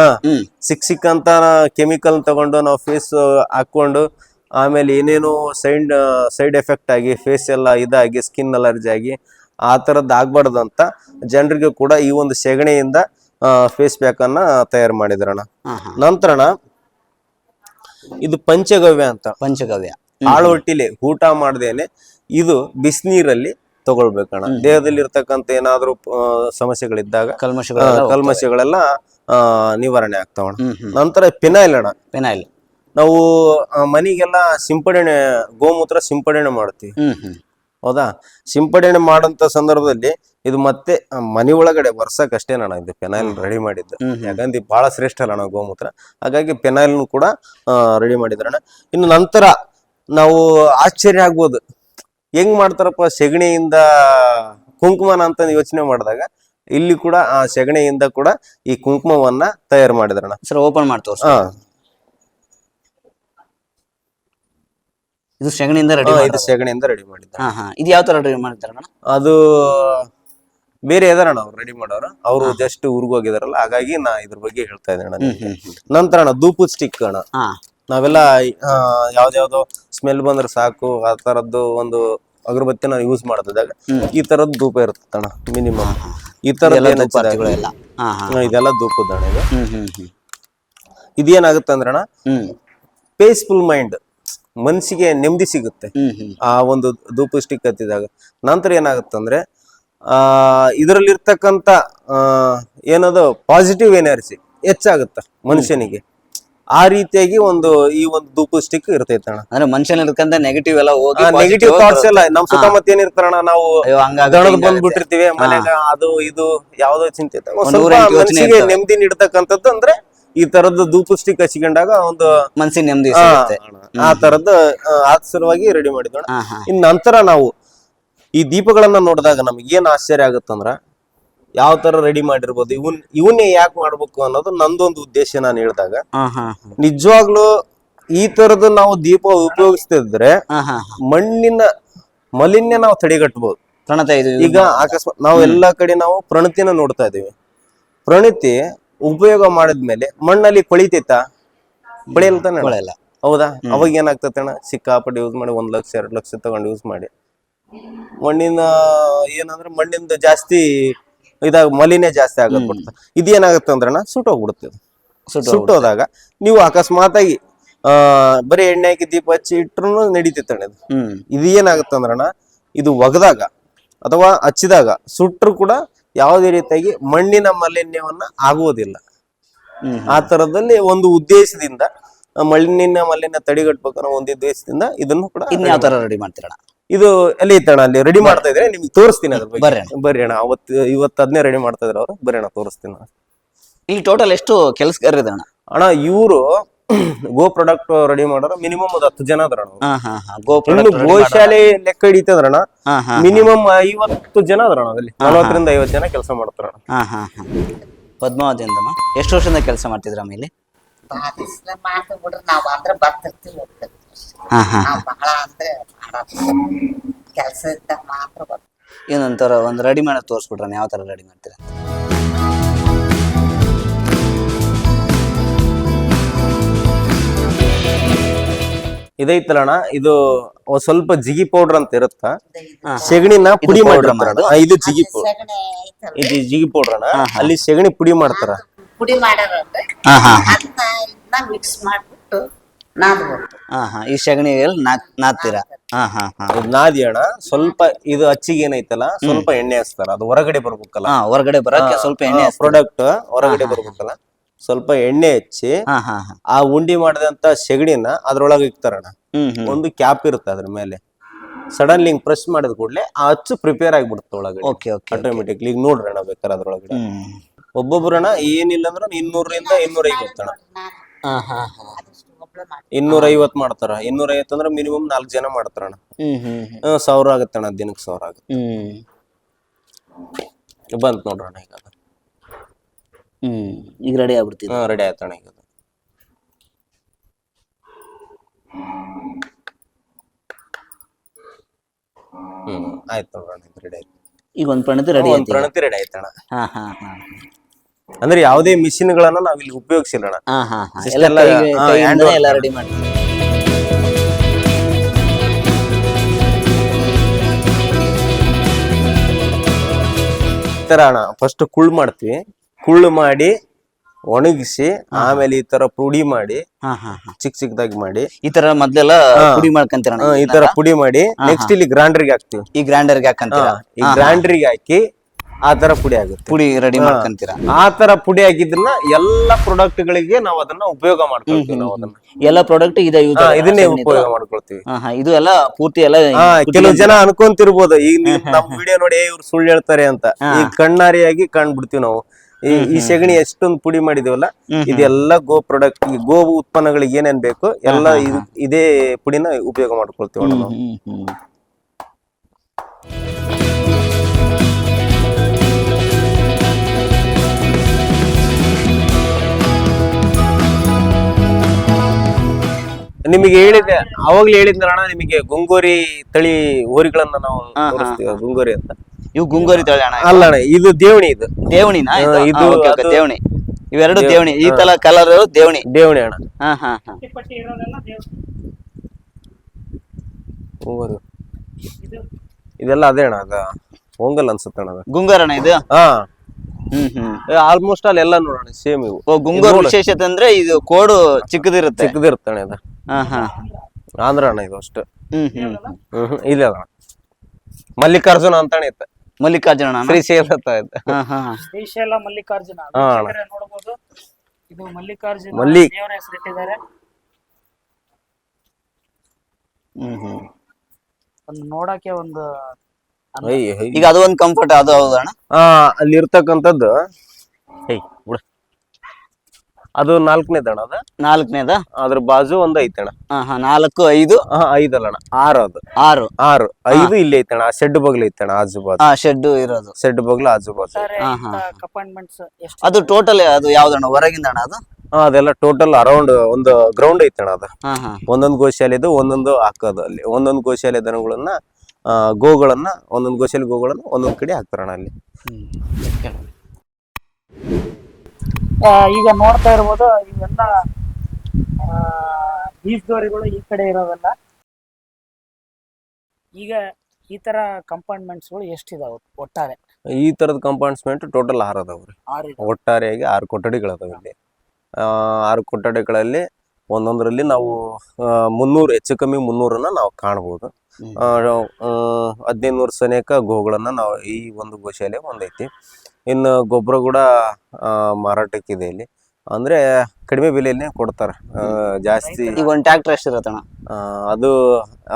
ಸಿಕ್ ಸಿಕ್ಕಂತ ಕೆಮಿಕಲ್ ತಗೊಂಡು ನಾವು ಫೇಸ್ ಹಾಕೊಂಡು ಆಮೇಲೆ ಏನೇನೋ ಸೈಡ್ ಸೈಡ್ ಎಫೆಕ್ಟ್ ಆಗಿ ಫೇಸ್ ಎಲ್ಲ ಇದಾಗಿ ಸ್ಕಿನ್ ಅಲರ್ಜಿ ಆಗಿ ಆ ಥರದ್ದು ಆಗ್ಬಾರ್ದು ಅಂತ ಜನರಿಗೆ ಕೂಡ ಈ ಒಂದು ಸೆಗಣಿಯಿಂದ ಫೇಸ್ ಪ್ಯಾಕ್ ಅನ್ನ ತಯಾರು ಮಾಡಿದ್ರಣ ನಂತರ ನಂತರಣ ಇದು ಪಂಚಗವ್ಯ ಅಂತ. ಪಂಚಗವ್ಯ. ಆಳು ಹೊಟ್ಟಿಲಿ ಊಟ ಮಾಡ್ದೇನೆ ಇದು ಬಿಸಿನೀರಲ್ಲಿ ತಗೊಳ್ಬೇಕಣ್ಣ. ದೇಹದಲ್ಲಿ ಇರ್ತಕ್ಕಂಥ ಏನಾದ್ರೂ ಸಮಸ್ಯೆಗಳಿದ್ದಾಗ ಕಲ್ಮಶಗಳೆಲ್ಲ ನಿವಾರಣೆ ಆಗ್ತಾವಣ ನಂತರ ಪಿನಾಯಿಲ್ ಅಣ್ಣ. ಪಿನಾಯ್ಲ್. ನಾವು ಮನಿಗೆಲ್ಲ ಸಿಂಪಡಣೆ ಗೋಮೂತ್ರ ಸಿಂಪಡಣೆ ಮಾಡ್ತೀವಿ. ಹೌದಾ? ಸಿಂಪಡಣೆ ಮಾಡಂತ ಸಂದರ್ಭದಲ್ಲಿ ಇದು ಮತ್ತೆ ಮನಿ ಒಳಗಡೆ ವರ್ಷಕ್ಕೆ ಅಷ್ಟೇ ಅಣ್ಣ ಇದು ಪೆನಾಯಿಲ್ ರೆಡಿ ಮಾಡಿದ್ದು. ಯಾಕಂದ್ರೆ ಬಹಳ ಶ್ರೇಷ್ಠ ಅಲ್ಲ ಅಣ್ಣ ಗೋಮೂತ್ರ. ಹಾಗಾಗಿ ಪೆನಾಯಿಲ್ ಕೂಡ ರೆಡಿ ಮಾಡಿದ್ರಣ್ಣ. ಇನ್ನು ನಂತರ ನಾವು ಆಶ್ಚರ್ಯ ಆಗ್ಬೋದು. ಹೆಂಗ್ ಮಾಡ್ತಾರಪ್ಪ ಸೆಗಣಿಯಿಂದ ಕುಂಕುಮನ ಅಂತ ಯೋಚನೆ ಮಾಡಿದಾಗ ಇಲ್ಲಿ ಕೂಡ ಆ ಸೆಗಣಿಯಿಂದ ಕೂಡ ಈ ಕುಂಕುಮವನ್ನ ತಯಾರು ಮಾಡಿದ್ರಣ್ಣ. ಸರ್ ಓಪನ್ ಮಾಡಿ ತೋರ್ಸಿ. ಹಾ. ಇದು ಸೆಗಣಿಯಿಂದ ರೆಡಿ ಇದು ಸೆಗಣಿಯಿಂದ ರೆಡಿ ಮಾಡಿದ್ದ ಹಾ ಹಾ. ಇದು ಯಾವ ತರ ರೆಡಿ ಮಾಡ್ತಾರಣ್ಣ ಅದು ಬೇರೆ ಇದಾರಣ್ಣ ಅವ್ರು ರೆಡಿ ಮಾಡೋರು? ಅವರು ಜಸ್ಟ್ ಊರ್ಗೋಗಿದಾರಲ್ಲ ಹಾಗಾಗಿ ನಾ ಇದ್ರ ಬಗ್ಗೆ ಹೇಳ್ತಾ ಇದ್ದೇನೆ ಅಣ್ಣ ನಂತರ ಅಣ್ಣ ಧೂಪದ ಸ್ಟಿಕ್ ಅಣ್ಣ. ನಾವೆಲ್ಲ ಯಾವ್ದ್ಯಾವ್ದೋ ಸ್ಮೆಲ್ ಬಂದ್ರೆ ಸಾಕು ಆ ತರದ್ದು ಒಂದು ಅಗರಬತ್ತಿನ ಯೂಸ್ ಮಾಡ್ತಿದ್ದಾಗ ಈ ತರದ್ ಧೂಪ ಇರ್ತದಣ್ಣ ಮಿನಿಮಮ್. ಈ ತರ ಇದೆಲ್ಲ ಧೂಪದ ಅಣ್ಣ ಇದು. ಇದೇನಾಗುತ್ತೆ ಅಂದ್ರೆ ಪೇಸ್ಫುಲ್ ಮೈಂಡ್ ಮನ್ಸಿಗೆ ನೆಮ್ಮದಿ ಸಿಗುತ್ತೆ. ಆ ಒಂದು ಧೂಪ ಸ್ಟಿಕ್ ಹತ್ತಿದಾಗ. ನಂತರ ಏನಾಗುತ್ತಂದ್ರೆ ಆ ಇದರಲ್ಲಿರ್ತಕ್ಕಂಥ ಆ ಏನದು ಪಾಸಿಟಿವ್ ಎನರ್ಜಿ ಹೆಚ್ಚಾಗುತ್ತೆ ಮನುಷ್ಯನಿಗೆ. ಆ ರೀತಿಯಾಗಿ ಒಂದು ಈ ಒಂದು ಧೂಪ ಸ್ಟಿಕ್ ಇರ್ತೈತೆ ಅಣ್ಣ. ಅಂದ್ರೆ ಮನುಷ್ಯನ ನೆಗೆಟಿವ್ ಎಲ್ಲ ಹೋಗಿ ನೆಗೆಟಿವ್ ಥಾಟ್ಸ್ ಎಲ್ಲ ನಮ್ ಸುತ್ತಮುತ್ತ ನಾವು ಹಂಗಾಗುತ್ತೆ, ದಣದ್ ಹಿಂಗಾಗುತ್ತೆ. ಬಂದ್ಬಿಟ್ಟಿರ್ತೀವಿ ಮನೆಗ ಅದು ಇದು ಯಾವ್ದೋ ಚಿಂತೆ ಮನಸ್ಸಿಗೆ. ನೆಮ್ಮದಿ ನೀಡ್ತಕ್ಕಂಥದ್ದು ಅಂದ್ರೆ ಈ ತರದ್ದು ಧೂಪ ಸ್ಟಿಕ್ ಹಚ್ಕೊಂಡಾಗ ಒಂದು ಮನಸ್ಸಿನ ನೆಮ್ಮದಿ ಆ, ತರದ ಆ ಸಲುವಾಗಿ ರೆಡಿ ಹಾ. ಇನ್ ನಂತರ ನಾವು ಈ ದೀಪಗಳನ್ನ ನೋಡಿದಾಗ ನಮ್ಗೆ ಏನ್ ಆಶ್ಚರ್ಯ ಆಗುತ್ತಂದ್ರ ಯಾವ ತರ ರೆಡಿ ಮಾಡಿರ್ಬೋದು? ಇವನ್ ಇವನ್ನೇ ಯಾಕೆ ಮಾಡ್ಬೇಕು ಅನ್ನೋದು ನಂದೊಂದು ಉದ್ದೇಶ ನಾನು ಹೇಳಿದಾಗ. ನಿಜವಾಗ್ಲೂ ಈ ತರದ ನಾವು ದೀಪ ಉಪಯೋಗಿಸ್ತಿದ್ರೆ ಮಣ್ಣಿನ ಮಲಿನ್ಯ ನಾವು ತಡೆಗಟ್ಟಬಹುದು ಪ್ರಣತ ಈಗ ಅಕಸ್ಮಾತ್ ನಾವು ಎಲ್ಲಾ ಕಡೆ ನಾವು ಪ್ರಣತಿನ ನೋಡ್ತಾ ಇದೀವಿ ಪ್ರಣತಿ ಉಪಯೋಗ ಮಾಡಿದ್ಮೇಲೆ ಮಣ್ಣಲ್ಲಿ ಕೊಳಿತೈತ? ಬೆಳೆಯಲ್ಲ ತಾನೆ. ಹೌದಾ? ಅವಾಗ ಏನಾಗ್ತತೆ ಅಣ್ಣ? ಸಿಕ್ಕಾಪಟ್ಟೆ ಯೂಸ್ ಮಾಡಿ ಒಂದ್ ಲಕ್ಷ ಎರಡ್ ಲಕ್ಷ ತಗೊಂಡು ಯೂಸ್ ಮಾಡಿ. ಮಣ್ಣಿನ ಏನಂದ್ರೆ ಮಣ್ಣಿಂದ ಜಾಸ್ತಿ ಇದಾಗ ಮಲಿನ್ಯ ಜಾಸ್ತಿ ಆಗಕ್ ಇದೇನಾಗುತ್ತೆ ಇದೇನಾಗತ್ತೆ ಅಂದ್ರಣ್ಣ ಸುಟ್ಟೋಗ್ಬಿಡುತ್ತೆ ಇದು. ಸುಟ್ಟು ಹೋದಾಗ ನೀವು ಅಕಸ್ಮಾತ್ ಆಗಿ ಆ ಬರೀ ಎಣ್ಣೆ ಹಾಕಿ ದೀಪ ಹಚ್ಚಿ ಇಟ್ರು ನಡೀತಿತ್ತು ಅಣ್ಣ ಇದು ಇದು ಏನಾಗುತ್ತೆ ಅಂದ್ರಣ್ಣ ಇದು ಒಗದಾಗ ಅಥವಾ ಹಚ್ಚಿದಾಗ ಸುಟ್ಟರು ಕೂಡ ಯಾವುದೇ ರೀತಿಯಾಗಿ ಮಣ್ಣಿನ ಮಾಲಿನ್ಯವನ್ನ ಆಗುವುದಿಲ್ಲ. ಆ ತರದಲ್ಲಿ ಒಂದು ಉದ್ದೇಶದಿಂದ ಮಣ್ಣಿನ ಮಾಲಿನ್ಯ ತಡೆಗಟ್ಟಬೇಕನ್ನೋ ಒಂದು ಉದ್ದೇಶದಿಂದ ಇದನ್ನು ಕೂಡ ಯಾವ ತರ ರೆಡಿ ಮಾಡ್ತೀರಣ್ಣ? ಇದು ಎಲ್ಲಿ ಇತ್ತಣ್ಣ ಅಲ್ಲಿ ರೆಡಿ ಮಾಡ್ತಾ ಇದ್ರೆ ನಿಮ್ಗೆ ತೋರಿಸ್ತೀನಿ ಅದ್ರ ಬಗ್ಗೆ. ಬರ್ರಿ ಅಣ್ಣ. ಬರ್ರಿ ಅಣ್ಣ. ಅವತ್ತು ಇವತ್ತು ಅದನ್ನೇ ರೆಡಿ ಮಾಡ್ತಾ ಇದ್ರು ಅವ್ರು. ಬರ್ರಿ ಅಣ್ಣ ತೋರಿಸ್ತೀನಿ. ಇಲ್ಲಿ ಟೋಟಲ್ ಎಷ್ಟು ಕೆಲಸಗಾರ ಅಣ್ಣ? ಅಣ್ಣ ಇವರು ಗೋ ಪ್ರಾಡಕ್ಟ್ ರೆಡಿ ಮಾಡೋರು ಮಿನಿಮಮ್ ಒಂದು ಹತ್ತು ಜನ ಅದ್ರ ಹಾ ಹಾ ಹಾ. ಗೋ ಇನ್ನು product ready ಗೋಶಾಲೆ ಲೆಕ್ಕ ಹಿಡಿತದ್ರಣ್ಣ. ಹಾ ಹಾ ಮಿನಿಮಮ್ ಐವತ್ತು ಜನ ಅದ್ರಣ ಅಲ್ಲಿ. ನಲವತ್ತರಿಂದ ಐವತ್ತು ಜನ ಕೆಲಸ ಮಾಡ್ತಾರಣ ಹಾ ಹಾ ಹಾ. ಪದ್ಮಾವತಿಯಿಂದಮ್ಮ ಎಷ್ಟು ವರ್ಷದಿಂದ ಕೆಲಸ ಮಾಡ್ತಿದ್ರ ಇಲ್ಲಿ? ಮಾಡ್ತೀವಿ ಬಿಡ್ರಿ ನಾವ್ ಅಂದ್ರೆ ಬರ್ತಿರ್ತೀವಿ ಹೋಗ್ತಿರ್ತೀವಿ ಹಾ ಹಾ. ನಾವ್ ಬಹಳ ಅಂದ್ರೆ ಕೆಲಸ ಇದ್ದಾಗ ಮಾತ್ರ ಏನಂತಾರ ಒಂದು ರೆಡಿ ಮಾಡಿ ತೋರಿಸ್ಬಿಟ್ರೆ ಯಾವ ತರ ರೆಡಿ ಮಾಡ್ತೀರ? ಇದೈತಲ್ಲಣ್ಣ ಇದು ಒಂದ್ ಸ್ವಲ್ಪ ಜಿಗಿ ಪೌಡರ್ ಅಂತ ಇರುತ್ತ? ಸೆಗಣಿನ ಪುಡಿ ಮಾಡಿರ್ತಾರ ಇದು ಜಿಗಿ ಪೌಡರ್ ಸಗಣಿ ಐತಲ್ಲ ಇದು ಜಿಗಿ ಪೌಡರ್ ಅಣ್ಣ. ಅಲ್ಲಿ ಸೆಗಣಿ ಪುಡಿ ಮಾಡ್ತಾರ. ಪುಡಿ ಹಾ ಹಾ ಅದನ್ನ ಮಿಕ್ಸ್ ಮಾಡ್ಬಿಟ್ಟು ನಾದ್ಬೇಕು ಹಾ ಹಾ. ಈ ಸಗಣಿಯಲ್ಲಿ ನಾತ್ ನಾದ್ತೀರಾ? ಹಾ ಹಾ ಹಾ. ಇದು ನಾದಿ ಅಣ್ಣ. ಸ್ವಲ್ಪ ಇದು ಅಚ್ಚಿಗೆ ಏನೈತಲ್ಲ ಸ್ವಲ್ಪ ಎಣ್ಣೆ ಹಚ್ತಾರ ಅದು ಹೊರಗಡೆ ಬರ್ಬೇಕಲ್ಲ. ಹಾ ಹೊರಗಡೆ ಬರಕ್ಕೆ ಸ್ವಲ್ಪ ಎಣ್ಣೆ ಹಚ್ತೀರಾ? ಪ್ರಾಡಕ್ಟ್ ಹೊರಗಡೆ ಬರ್ಬೇಕಲ್ಲ. ಸ್ವಲ್ಪ ಎಣ್ಣೆ ಹಚ್ಚಿ ಹಾ ಹಾ ಹಾ. ಆ ಉಂಡಿ ಮಾಡಿದಂತ ಸೆಗಣಿನ ಅದ್ರೊಳಗೆ ಇಕ್ತಾರಣ್ಣ. ಹ್ಮ್ ಹ್ಮ್. ಒಂದು ಕ್ಯಾಪ್ ಇರುತ್ತೆ ಅದ್ರ ಮೇಲೆ. ಸಡನ್ಲಿ ಹಿಂಗ್ ಪ್ರೆಸ್ ಮಾಡಿದ ಕೂಡಲೇ ಆ ಅಚ್ಚು ಪ್ರಿಪೇರ್ ಆಗಿಬಿಡುತ್ತೆ ಒಳಗೆ ಓಕೆ ಓಕೆ ಆಟೋಮೆಟಿಕ್ಲಿ ಈಗ ನೋಡ್ರಿ ಅಣ್ಣ ಬೇಕಾದ್ರೆ ಅದ್ರೊಳಗಡೆ. ಹ್ಮ್. ಏನಿಲ್ಲ ಅಂದ್ರೆ ಇನ್ನೂರರಿಂದ ಇನ್ನೂರ ಐವತ್ತು ಅಣ್ಣ ನಾನು ಹಾ ಹಾ ಹಾ. ಅದಿಷ್ಟು ಒಬ್ಳೆ ಮಾಡಿ ಇನ್ನೂರ ಐವತ್ ಮಾಡ್ತಾರ. ಇನ್ನೂರ ಐವತ್ತು ಅಂದ್ರೆ ಮಿನಿಮಮ್ ನಾಲ್ಕ್ ಜನ ಮಾಡ್ತಾರ ಅಣ್ಣ. ಹ್ಮ್ ಹ್ಮ್ ಹ್ಮ್, ಸಾವಿರ ಆಗತ್ತೆ ಅಣ್ಣ ದಿನಕ್ಕೆ ಸಾವಿರ ಆಗುತ್ತೆ. ಬಂತ ನೋಡ್ರಣ ಈಗ. ಹ್ಮ್. ಈಗ ರೆಡಿ ಆಗ್ಬಿಡ್ತೀನಿ ಹ್ಮ್ ರೆಡಿ ಆಯ್ತಣ ಈಗ. ಹ್ಮ್ ಆಯ್ತು ನೋಡ್ರಣ ರೆಡಿ ಆಯ್ತು. ಈಗ ಒಂದ್ ಪ್ರಣತಿ ರೆಡಿ ಒಂದ್ ಪ್ರಣತಿ ರೆಡಿ ಆಯ್ತಣ್ಣ. ಹಾ ಹಾ ಹಾ. ಅಂದ್ರೆ ಯಾವುದೇ ಮಿಷಿನ್ ಗಳನ್ನ ನಾವ್ ಇಲ್ಲಿ ಉಪಯೋಗಿಸಿಲ್ಲ ಹಾ ಹಾ ಹಾ. Just ಎಲ್ಲ ಎಲ್ಲ, ಕೈಗೆ- ಹಾ, ಕೈಯಿಂದನೇ hand work ಎಲ್ಲ ರೆಡಿ ಮಾಡ್ತೀವಿ ಈ ತರ ಅಣ್ಣ ಫಸ್ಟ್ ಕುಳ್ ಮಾಡ್ತೀವಿ. ಕುಳ್ಳು ಮಾಡಿ ಒಣಗಿಸಿ ಆಮೇಲೆ ಈ ತರ ಪುಡಿ ಮಾಡಿ ಹಾ ಹಾ ಹಾ. ಚಿಕ್ಕ ಚಿಕ್ಕದಾಗಿ ಮಾಡಿ. ಈ ತರ ಮೊದ್ಲೆಲ್ಲ ಪುಡಿ ಮಾಡ್ಕೊಂತೀರ ಈ ತರ ಪುಡಿ ಮಾಡಿ. ನೆಕ್ಸ್ಟ್ ಇಲ್ಲಿ ಗ್ರಾಂಡರ್ಗೆ ಹಾಕ್ತಿವಿ. ಈ ಗ್ರೈಂಡರ್ಗೆ ಹಾಕಂತೀರ? ಈ ಗ್ರಾಂಡರ್ಗೆ ಹಾಕಿ ಆ ತರ ಪುಡಿ ಆಗುತ್ತೆ. ಪುಡಿ ರೆಡಿ ಮಾಡ್ಕೊಂತೀರ? ಆ ತರ ಪುಡಿ ಆಗಿದ್ರನ್ನ ಎಲ್ಲಾ ಪ್ರಾಡಕ್ಟ್ ಗಳಿಗೆ ನಾವು ಅದನ್ನ ಉಪಯೋಗ ಮಾಡ್ಕೊಳ್ತೀವಿ ನಾವು ಅದನ್ನ. ಎಲ್ಲ ಪ್ರಾಡಕ್ಟ್ ಇದೆ ಯೂಸ್ ಹಾ, ಇದನ್ನೇ ಉಪಯೋಗ ಮಾಡ್ಕೊಳ್ತೀವಿ. ಇದು ಎಲ್ಲ ಪೂರ್ತಿ ಎಲ್ಲ ಹಾ ಕೆಲವು ಜನ ಅನ್ಕೊಂತಿರ್ಬೋದು ಈಗ ನೀವು ನಮ್ ವಿಡಿಯೋ ನೋಡಿ "ಏ, ಇವ್ರು ಸುಳ್ಳು ಹೇಳ್ತಾರೆ ಅಂತ. ಈ ಕಣ್ಣಾರಿಯಾಗಿ ಕಾಣ್ಬಿಡ್ತೀವಿ ನಾವು. ಈ ಈ ಸೆಗಣಿ ಎಷ್ಟೊಂದು ಪುಡಿ ಮಾಡಿದೀವಲ್ಲ ಇದೆಲ್ಲ ಗೋ ಪ್ರಾಡಕ್ಟ್ ಗೋ ಉತ್ಪನ್ನಗಳಿಗೆ ಏನೇನ್ ಬೇಕು ಎಲ್ಲ ಇದು- ಇದೇ ಪುಡಿನ ಉಪಯೋಗ ಮಾಡ್ಕೊಳ್ತೀವಿ ಅಣ್ಣ ನಾವು. ಹ್ಮ್ ಹ್ಮ್. ನಿಮಗೆ ಹೇಳಿದೆ ಅವಾಗ್ಲೇ ಹೇಳಿದ್ನ ಅಣ್ಣ ನಿಮಗೆ ಗುಂಗೋರಿ ತಳಿ ಹೋರಿಗಳನ್ನ ನಾವು ತೋರಿಸ್ತೀವಿ ಗುಂಗೋರಿ ಅಂತ. ಇವು ಗುಂಗೋರಿ ತಳಿ ಅಣ್ಣ ಅಲ್ಲ ಅಣ್ಣ ಇದು ದೇವಣಿ ಇದು. ದೇವಣಿನಾ? ಇದು ಹಾ, ಇದು okay, okay, ಅದು- ದೇವಣಿ. ಇವೆರಡು ದೇವಣಿ ಈ ತರ ಕಲರ್ ದೇವಣಿ. ದೇವಣಿ ಅಣ್ಣ. ಹಾ ಹಾ ಹಾ. ಪಟ್ಟಿ ಪಟ್ಟಿ ಇರೋದೆಲ್ಲ ದೇವ್ರು ಹೋರಿ. ಇದು. ಇದೆಲ್ಲ ಅದೇ ಅಣ್ಣ ಅದ ಹೊಂಗಲ್ ಅನ್ಸುತ್ತೆ ಅಣ್ಣ ಅದು. ಗುಂಗೂರ್ ಅಣ್ಣ ಇದು? ಹಾ. ಹ್ಮ್ ಹ್ಮ್. ಆಲ್ಮೋಸ್ಟ್ ಅಲ್ಲಿ ಎಲ್ಲ ನೋಡೋಣ ಸೇಮ್ ಇವು. ಓ ಗುಂಗೂರ್ ವಿಶೇಷತೆ ಅಂದ್ರೆ ಇದು ಕೋಡು ಚಿಕ್ಕದಿರುತ್ತೆ. ಚಿಕ್ಕದಿರ್ತಾನೆ ಇದು. ಹಾ ಹಾ. ಆಂಧ್ರ ಅಣ್ಣ ಇದು ಅಷ್ಟು. ಹ್ಮ್ ಹ್ಮ್. ಹ್ಮ್ ಹ್ಮ್. ಇಲ್ಲ ಅಣ್ಣ ಮಲ್ಲಿಕಾರ್ಜುನ ಅಂತಾನೆ ಇತ್ತ. ಮಲ್ಲಿಕಾರ್ಜುನ ಅಣ್ಣ ಶ್ರೀಶೈಲ ಅಂತ ಇತ್ತ ಹಾ ಹಾ. ಶ್ರೀಶೈಲ ಮಲ್ಲಿಕಾರ್ಜುನ. ಹಾ, ಅಣ್ಣ. ಇದು ಮಲ್ಲಿಕಾರ್ಜುನ ಮಲ್ಲಿ- ದೇವರ ಹೆಸರಿಟ್ಟಿದ್ದಾರೆ ಒಂದು ನೋಡಕ್ಕೆ ಒಂದು. ಈಗ ಅದು ಒಂದು ಕಂಫರ್ಟ್ ಅದು ಹೌದಣ್ಣ? ಆ ಅಲ್ಲಿ ಇರತಕ್ಕಂತದ್ದು ಏಯ್ ಬಿಡು. ಅದು ನಾಲ್ಕನೇದಣ್ಣ ಅದ? ನಾಲ್ಕನೇದ? ಅದ್ರ ಬಾಜು ಒಂದ್ ಐತಣ್ಣ ಹಾ ಹಾ ನಾಲ್ಕು ಐದು? ಹಾ ಅಲ್ಲಣ ಆರು ಅದು. ಆರು. ಆರು. ಐದು ಇಲ್ಲಿ ಐತಣ್ಣ ಆ ಶೆಡ್ ಬಗ್ಲ ಅಣ್ಣ ಆಜು ಬಾಜು ಹಾ ಶೆಡ್ ಇರೋದು. ಶೆಡ್ ಬಗ್ಲು ಆಜು ಬಾಜು ಹಾ, ಹಾ. ಎಷ್ಟು? ಅದು ಟೋಟಲ್ ಅದು ಯಾವ್ದಣ್ಣ ಹೊರಗಿಂದ ಅಣ್ಣ ಅದು? ಹಾ ಅದೆಲ್ಲ ಟೋಟಲ್ ಅರೌಂಡ್ ಒಂದು ಗ್ರೌಂಡ್ ಐತಣ್ಣ ಅದು. ಹಾ ಹಾ. ಒಂದೊಂದು ಗೋಶಾಲೆದು ಒಂದೊಂದು ಹಾಕೋದು ಅಲ್ಲಿ. ಒಂದೊಂದು ಗೋಶಾಲೆ ದನಗಳನ್ನ ಆ, ಗೋಗಳನ್ನ ಒಂದೊಂದು ಗೋಶಾಲೆ ಗೋಗಳನ್ನ ಒಂದೊಂದ್ ಕಡೆ ಹಾಕ್ತಾರಣ ಅಲ್ಲಿ. ಈಗ ನೋಡ್ತಾ ಇರ್ಬೋದು ಇವೆಲ್ಲ ಆ, ಬೀಜದೋರಿಗಳು ಈ ಕಡೆ ಇರೋದಲ್ಲ. ಈಗ ಈ ತರ ಕಂಪಾರ್ಟ್ಮೆಂಟ್ಸ್ಗಳು ಎಷ್ಟಿದಾವೆ ಒಟ್ಟಾರೆ? ಈ ತರದ ಕಂಪಾರ್ಟ್ಮೆಂಟ್ ಟೋಟಲ್ ಆರು ಅದಾವ್ರಿ ಆರು. ಒಟ್ಟಾರೆಯಾಗಿ ಆರು ಕೊಠಡಿಗಳದಾವ ಇಲ್ಲಿ. ಆ, ಆರು ಕೊಠಡಿಗಳಲ್ಲಿ ಒಂದೊಂದರಲ್ಲಿ ನಾವು ಮುನ್ನೂರು ಹೆಚ್ಚು ಕಮ್ಮಿ ಮುನ್ನೂರನ್ನ ನಾವು ಕಾಣ್ಬೋದು. ಹದಿನೈದು ನೂರು ಸನೇಕ ಗೋಗಳನ್ನ ನಾವು ಈ ಒಂದು ಗೋಶಾಲೆ ಒಂದೈತಿ. ಇನ್ನು ಗೊಬ್ಬರ ಕೂಡ ಮಾರಾಟಕ್ಕಿದೆ ಇಲ್ಲಿ. ಅಂದ್ರೆ ಕಡಿಮೆ ಬೆಲೆಯಲ್ಲಿ ಕೊಡ್ತಾರೆ. ಜಾಸ್ತಿ ಈಗ ಒಂದು ಟ್ರ್ಯಾಕ್ಟರ್ ಎಷ್ಟಿರತ್ತಣ ಅದು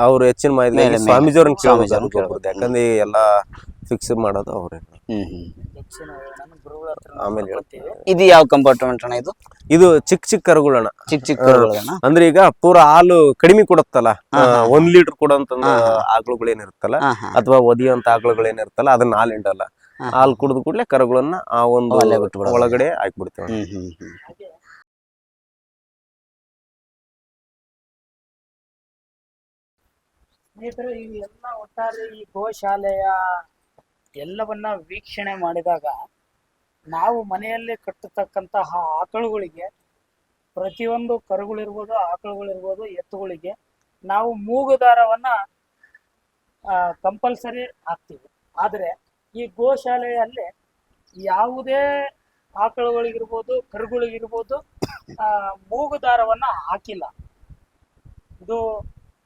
ಅವ್ರು ಹೆಚ್ಚಿನ ಮಾಹಿತಿ ಸ್ವಾಮೀಜಿ ಕೇಳ್ಬೋದು ಕೇಳ್ಬೋದು. ಯಾಕಂದ್ರೆ ಎಲ್ಲಾ ಫಿಕ್ಸ್ ಮಾಡೋದು ಅವ್ರೆ ಆಮೇಲೆ. ಇದು ಯಾವ ಕಂಪಾರ್ಟ್ಮೆಂಟ್ ಅಣ್ಣ ಇದು? ಇದು ಚಿಕ್ಕ ಚಿಕ್ಕ ಕರುಗಳಣ್ಣ. ಚಿಕ್ಕ ಚಿಕ್ಕ ಅಂದ್ರೆ ಈಗ ಪೂರ ಹಾಲು ಕಡಿಮೆ ಕೊಡುತ್ತಲ್ಲ? ಒಂದ್ ಲೀಟರ್ ಹಾ. ಆಕಳುಗಳೇನಿರುತ್ತಲ್ಲ ಅಥವಾ ಒದಿಯಂತ ಆಕಳುಗಳೇನಿರುತ್ತಲ್ಲ ಅದನ್ನ ಹಾಲು ಹಿಂಡಲ್ಲ. ಹಾಲು ಕುಡಿದ ಕೂಡಲೇ ಕರುಗಳನ್ನ ಆ ಒಂದು. ಒಳಗಡೆ ಹಾಕ್ಬಿಡ್ತೇವೆ. ಎಲ್ಲ ಒಟ್ಟಾರೆ ಈ ಗೋಶಾಲೆಯ ಎಲ್ಲವನ್ನ ವೀಕ್ಷಣೆ ಮಾಡಿದಾಗ ನಾವು ಮನೆಯಲ್ಲಿ ಕಟ್ಟತಕ್ಕಂತಹ ಆಕಳುಗಳಿಗೆ ಪ್ರತಿಯೊಂದು ಕರುಗಳಿರ್ಬೋದು ಆಕಳುಗಳಿರ್ಬೋದು ಎತ್ತುಗಳಿಗೆ ನಾವು ಮೂಗುದಾರವನ್ನ ಕಂಪಲ್ಸರಿ ಹಾಕ್ತೀವಿ ಆದರೆ ಈ ಗೋಶಾಲೆಯಲ್ಲಿ ಯಾವುದೇ ಆಕಳುಗಳಿಗಿರ್ಬೋದು ಕರುಗಳಿಗಿರ್ಬೋದು ಆ, ಮೂಗುದಾರವನ್ನ ಹಾಕಿಲ್ಲ. ಇದು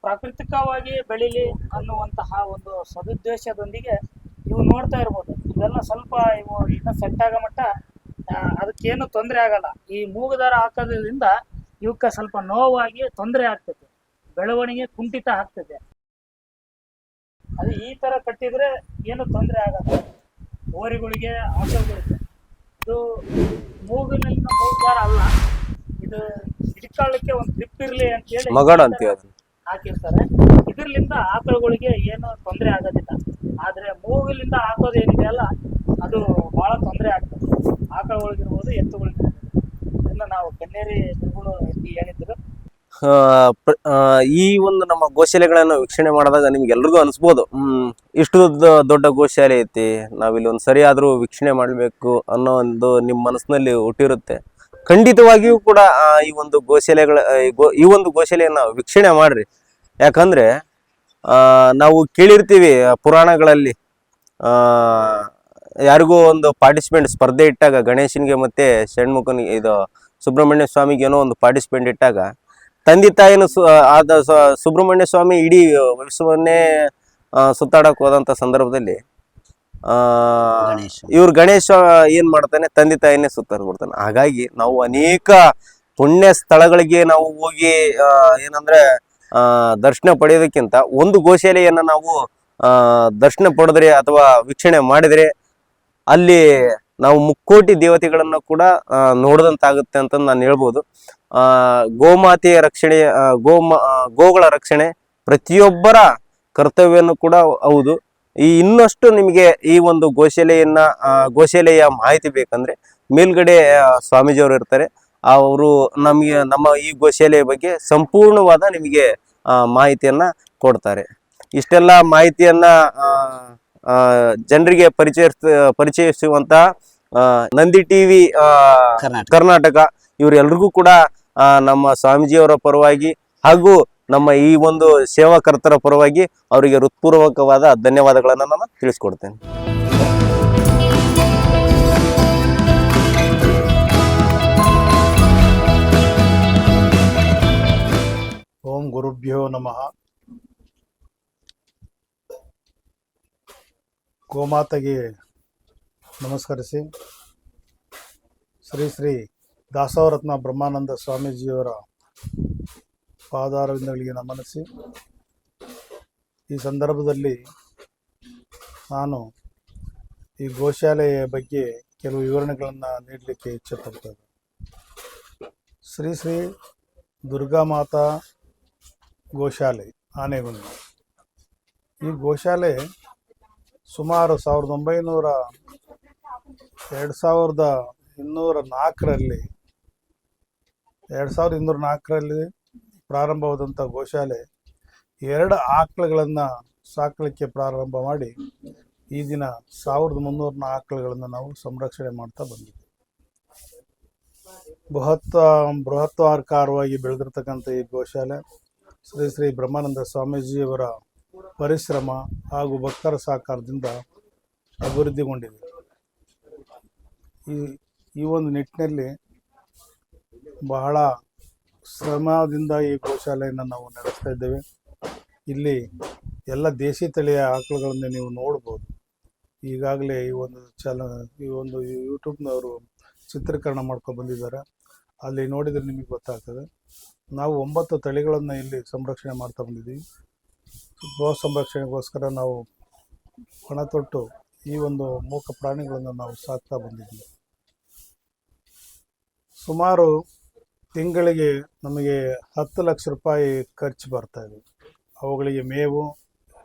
ಪ್ರಾಕೃತಿಕವಾಗಿ ಬೆಳಿಲಿ ಅನ್ನುವಂತಹ ಒಂದು ಸದುದ್ದೇಶದೊಂದಿಗೆ ಇವು ನೋಡ್ತಾ ಇರ್ಬೋದು. ಇದೆಲ್ಲ ಸ್ವಲ್ಪ ಇವು ಇನ್ನ ಸೆಟ್ ಆಗೋ ಮಟ್ಟ ಅದಕ್ಕೇನು ತೊಂದರೆ ಆಗಲ್ಲ. ಈ ಮೂಗುದಾರ ಹಾಕೋದ್ರಿಂದ ಇವಕ್ಕೆ ಸ್ವಲ್ಪ ನೋವಾಗಿ ತೊಂದರೆ ಆಗ್ತದೆ. ಬೆಳವಣಿಗೆ ಕುಂಠಿತ ಆಗ್ತದೆ. ಅದು ಈ ತರ ಕಟ್ಟಿದ್ರೆ ಏನು ತೊಂದರೆ ಆಗಲ್ಲ. ಹೋರಿಗಳಿಗೆ ಆಕಳುಗಳಿಗೆ ಇದು ಮೂಗಿನಲ್ಲಿನ ಮೂಗಾರ ಅಲ್ಲ. ಇದು ಹಿಡ್ಕೊಳ್ಳಿಕ್ಕೆ ಒಂದು ಗ್ರಿಪ್ ಇರ್ಲಿ ಅಂತ ಹೇಳಿ ಅಂತೀವಿ ಹಾಕಿರ್ತಾರೆ. ಇದರಿಂದ ಆಕಳುಗಳಿಗೆ ಏನು ತೊಂದರೆ ಆಗೋದಿಲ್ಲ. ಆದ್ರೆ ಮೂಗಿಲಿಂದ ಹಾಕೋದು ಏನಿದೆಯಲ್ಲ ಅದು ಬಹಳ ತೊಂದರೆ ಆಗ್ತದೆ. ಆಕಳುಗಳಿಗಿರ್ಬೋದು ಎತ್ತುಗಳಿಗಿರ್ಬೋದು. ಇದನ್ನ ನಾವು ಕನ್ನೇರಿ ಗುರುಗಳು ಹೇಳಿದ್ರು. ಈ ಒಂದು ನಮ್ಮ ಗೋಶಾಲೆಗಳನ್ನು ವೀಕ್ಷಣೆ ಮಾಡಿದಾಗ ನಿಮ್ಗೆ ಅನಿಸ್ಬೋದು. ಹ್ಮ್, ಇಷ್ಟು ದೊಡ್ಡ ಗೋಶಾಲೆ ಐತಿ, ನಾವಿಲ್ಲಿ ಒಂದು ಸರಿಯಾದ್ರೂ ವೀಕ್ಷಣೆ ಮಾಡಬೇಕು ಅನ್ನೋ ಒಂದು ನಿಮ್ಮ ಮನಸ್ಸಿನಲ್ಲಿ ಹುಟ್ಟಿರುತ್ತೆ. ಖಂಡಿತವಾಗಿಯೂ ಕೂಡ ಈ ಒಂದು ಗೋಶಾಲೆಗಳ ಈ ಒಂದು ಗೋಶಾಲೆಯನ್ನ ವೀಕ್ಷಣೆ ಮಾಡ್ರಿ. ಯಾಕಂದ್ರೆ ನಾವು ಕೇಳಿರ್ತೀವಿ ಪುರಾಣಗಳಲ್ಲಿ ಯಾರಿಗೋ ಒಂದು ಪಾರ್ಟಿಸಿಪೆಂಟ್ ಸ್ಪರ್ಧೆ ಇಟ್ಟಾಗ ಗಣೇಶನಿಗೆ ಮತ್ತೆ ಷಣ್ಮುಖನಿಗೆ ಇದು ಸುಬ್ರಹ್ಮಣ್ಯ ಸ್ವಾಮಿಗೆ ಏನೋ ಒಂದು ಪಾರ್ಟಿಸಿಪೆಂಟ್ ಇಟ್ಟಾಗ ತಂದೆ ತಾಯಿನ ಸು ಆದ ಸುಬ್ರಹ್ಮಣ್ಯ ಸ್ವಾಮಿ ಇಡೀ ವಿಶ್ವವನ್ನೇ ಸುತ್ತಾಡಕ್ ಹೋದಂತ ಸಂದರ್ಭದಲ್ಲಿ ಆ ಇವ್ರು ಗಣೇಶ ಏನ್ ಮಾಡ್ತಾನೆ? ತಂದೆ ತಾಯಿನೇ ಸುತ್ತಾಡ್ಬಿಡ್ತಾನೆ. ಹಾಗಾಗಿ ನಾವು ಅನೇಕ ಪುಣ್ಯ ಸ್ಥಳಗಳಿಗೆ ನಾವು ಹೋಗಿ ಏನಂದ್ರೆ ಆ ದರ್ಶನ ಪಡೆಯೋದಕ್ಕಿಂತ ಒಂದು ಗೋಶಾಲೆಯನ್ನ ನಾವು ಆ ದರ್ಶನ ಪಡೆದ್ರೆ ಅಥವಾ ವೀಕ್ಷಣೆ ಮಾಡಿದ್ರೆ ಅಲ್ಲಿ ನಾವು ಮುಕ್ಕೋಟಿ ದೇವತೆಗಳನ್ನ ಕೂಡ ನೋಡಿದಂತಾಗುತ್ತೆ ಅಂತ ನಾನು ಹೇಳ್ಬೋದು. ಆ, ಗೋಮಾತೆಯ ರಕ್ಷಣೆ ಗೋಮಾ ಗೋಗಳ ರಕ್ಷಣೆ ಪ್ರತಿಯೊಬ್ಬರ ಕರ್ತವ್ಯನು ಕೂಡ ಹೌದು. ಈ ಇನ್ನಷ್ಟು ನಿಮಗೆ ಈ ಒಂದು ಗೋಶಾಲೆಯನ್ನ ಗೋಶಾಲೆಯ ಮಾಹಿತಿ ಬೇಕಂದ್ರೆ ಮೇಲ್ಗಡೆ ಸ್ವಾಮೀಜಿಯವರು ಇರ್ತಾರೆ. ಅವರು ನಮಗೆ, ನಮ್ಮ ಈ ಗೋಶಾಲೆಯ ಬಗ್ಗೆ ಸಂಪೂರ್ಣವಾದ ನಿಮಗೆ ಮಾಹಿತಿಯನ್ನ ಕೊಡ್ತಾರೆ. ಇಷ್ಟೆಲ್ಲ ಮಾಹಿತಿಯನ್ನ ಜನರಿಗೆ ಪರಿಚಯ ಪರಿಚಯಿಸುವಂತ ಆ, ನಂದಿ ಟಿವಿ ಕರ್ನಾಟಕ. ಕರ್ನಾಟಕ. ಇವರೆಲ್ರಿಗೂ ಕೂಡ ಆ, ನಮ್ಮ ಸ್ವಾಮೀಜಿಯವರ ಪರವಾಗಿ ಹಾಗೂ ನಮ್ಮ ಈ ಒಂದು ಸೇವಾಕರ್ತರ ಪರವಾಗಿ ಅವರಿಗೆ ಹೃತ್ಪೂರ್ವಕವಾದ ಧನ್ಯವಾದಗಳನ್ನು ನಾನು ತಿಳಿಸ್ಕೊಡ್ತೇನೆ. ಓಂ ಗುರುಭ್ಯೋ ನಮಃ. ಗೋಮಾತೆಗೆ ನಮಸ್ಕರಿಸಿ ಶ್ರೀ ಶ್ರೀ ದಾಸವರತ್ನ ಬ್ರಹ್ಮಾನಂದ ಸ್ವಾಮೀಜಿಯವರ ಪಾದಾರವಿಂದಗಳಿಗೆ ನಮನಿಸಿ ಈ ಸಂದರ್ಭದಲ್ಲಿ ನಾನು ಈ ಗೋಶಾಲೆಯ ಬಗ್ಗೆ ಕೆಲವು ವಿವರಣೆಗಳನ್ನು ನೀಡಲಿಕ್ಕೆ ಇಚ್ಛೆಪಡ್ತೇನೆ ಶ್ರೀ ಶ್ರೀ ದುರ್ಗಾಮಾತಾ ಗೋಶಾಲೆ ಆನೆಗೊಂದು ಈ ಗೋಶಾಲೆ ಸುಮಾರು ಸಾವಿರದ ಒಂಬೈನೂರ ಎರಡು ಸಾವಿರದ ಇನ್ನೂರ ನಾಲ್ಕರಲ್ಲಿ, ಎರಡು ಸಾವಿರದ ಇನ್ನೂರ ನಾಲ್ಕರಲ್ಲಿ ಪ್ರಾರಂಭವಾದಂಥ ಗೋಶಾಲೆ ಎರಡು ಆಕಳುಗಳನ್ನು ಸಾಕಲಿಕ್ಕೆ ಪ್ರಾರಂಭ ಮಾಡಿ ಈ ದಿನ ಸಾವಿರದ ಮುನ್ನೂರ ಆಕಳುಗಳನ್ನು ನಾವು ಸಂರಕ್ಷಣೆ ಮಾಡ್ತಾ ಬಂದಿದ್ದೀವಿ ಬೃಹತ್ ಬೃಹತ್ವಾಕಾರವಾಗಿ ಬೆಳೆದಿರ್ತಕ್ಕಂಥ ಈ ಗೋಶಾಲೆ ಶ್ರೀ ಶ್ರೀ ಬ್ರಹ್ಮಾನಂದ ಸ್ವಾಮೀಜಿಯವರ ಪರಿಶ್ರಮ ಹಾಗೂ ಭಕ್ತರ ಸಹಕಾರದಿಂದ ಅಭಿವೃದ್ಧಿಗೊಂಡಿದೆ. ಈ ಈ ಒಂದು ನಿಟ್ಟಿನಲ್ಲಿ ಬಹಳ ಶ್ರಮದಿಂದ ಈ ಗೋಶಾಲೆಯನ್ನು ನಾವು ನಡೆಸ್ತಾ ಇದ್ದೇವೆ. ಇಲ್ಲಿ ಎಲ್ಲ ದೇಶಿ ತಳಿಯ ಆಕಳುಗಳನ್ನು ನೀವು ನೋಡ್ಬೋದು. ಈಗಾಗಲೇ ಈ ಒಂದು ಚಲ ಈ ಒಂದು ಯೂಟ್ಯೂಬ್ನವರು ಚಿತ್ರೀಕರಣ ಮಾಡ್ಕೊಂಡು ಬಂದಿದ್ದಾರೆ. ಅಲ್ಲಿ ನೋಡಿದರೆ ನಿಮಗೆ ಗೊತ್ತಾಗ್ತದೆ. ನಾವು ಒಂಬತ್ತು ತಳಿಗಳನ್ನು ಇಲ್ಲಿ ಸಂರಕ್ಷಣೆ ಮಾಡ್ತಾ ಬಂದಿದ್ದೀವಿ. ಗೋ ಸಂರಕ್ಷಣೆಗೋಸ್ಕರ ನಾವು ಹಣ ತೊಟ್ಟು ಈ ಒಂದು ಮೂಕ ಪ್ರಾಣಿಗಳನ್ನು ನಾವು ಸಾಕ್ತಾ ಬಂದಿದ್ದೀವಿ. ಸುಮಾರು ತಿಂಗಳಿಗೆ ನಮಗೆ ಹತ್ತು ಲಕ್ಷ ರೂಪಾಯಿ ಖರ್ಚು ಬರ್ತಾ ಇದೆ. ಅವುಗಳಿಗೆ ಮೇವು,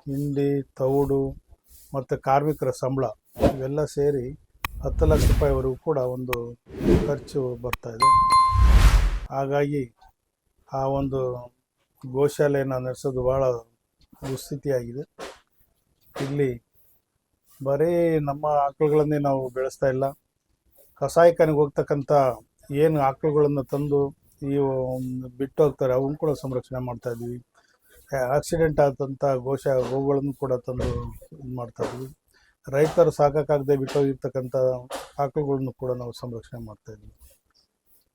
ಹಿಂಡಿ, ತೌಡು ಮತ್ತು ಕಾರ್ಮಿಕರ ಸಂಬಳ ಇವೆಲ್ಲ ಸೇರಿ ಹತ್ತು ಲಕ್ಷ ರೂಪಾಯಿವರೆಗೂ ಕೂಡ ಒಂದು ಖರ್ಚು ಬರ್ತಾ ಇದೆ. ಹಾಗಾಗಿ ಆ ಒಂದು ಗೋಶಾಲೆಯನ್ನು ನಡೆಸೋದು ಭಾಳ ದುಸ್ಥಿತಿಯಾಗಿದೆ. ಇಲ್ಲಿ ಬರೀ ನಮ್ಮ ಆಕಳುಗಳನ್ನೇ ನಾವು ಬೆಳೆಸ್ತಾ ಇಲ್ಲ. ಕಸಾಯಿಖಾನೆಗೆ ಹೋಗ್ತಕ್ಕಂಥ ಏನು ಆಕಳುಗಳನ್ನು ತಂದು ಈ ಬಿಟ್ಟು ಹೋಗ್ತಾರೆ ಅವನ್ನ ಕೂಡ ಸಂರಕ್ಷಣೆ ಮಾಡ್ತಾ ಇದ್ದೀವಿ. ಆಕ್ಸಿಡೆಂಟ್ ಆದಂಥ ಗೋಶ ಗೋಗಳನ್ನು ಕೂಡ ತಂದು ಇದು ಮಾಡ್ತಾ ಇದ್ವಿ ರೈತರು ಸಾಕಾಗದೆ ಬಿಟ್ಟು ಹೋಗಿರ್ತಕ್ಕಂಥ ಆಕಳುಗಳನ್ನು ಕೂಡ ನಾವು ಸಂರಕ್ಷಣೆ ಮಾಡ್ತಾ ಇದ್ವಿ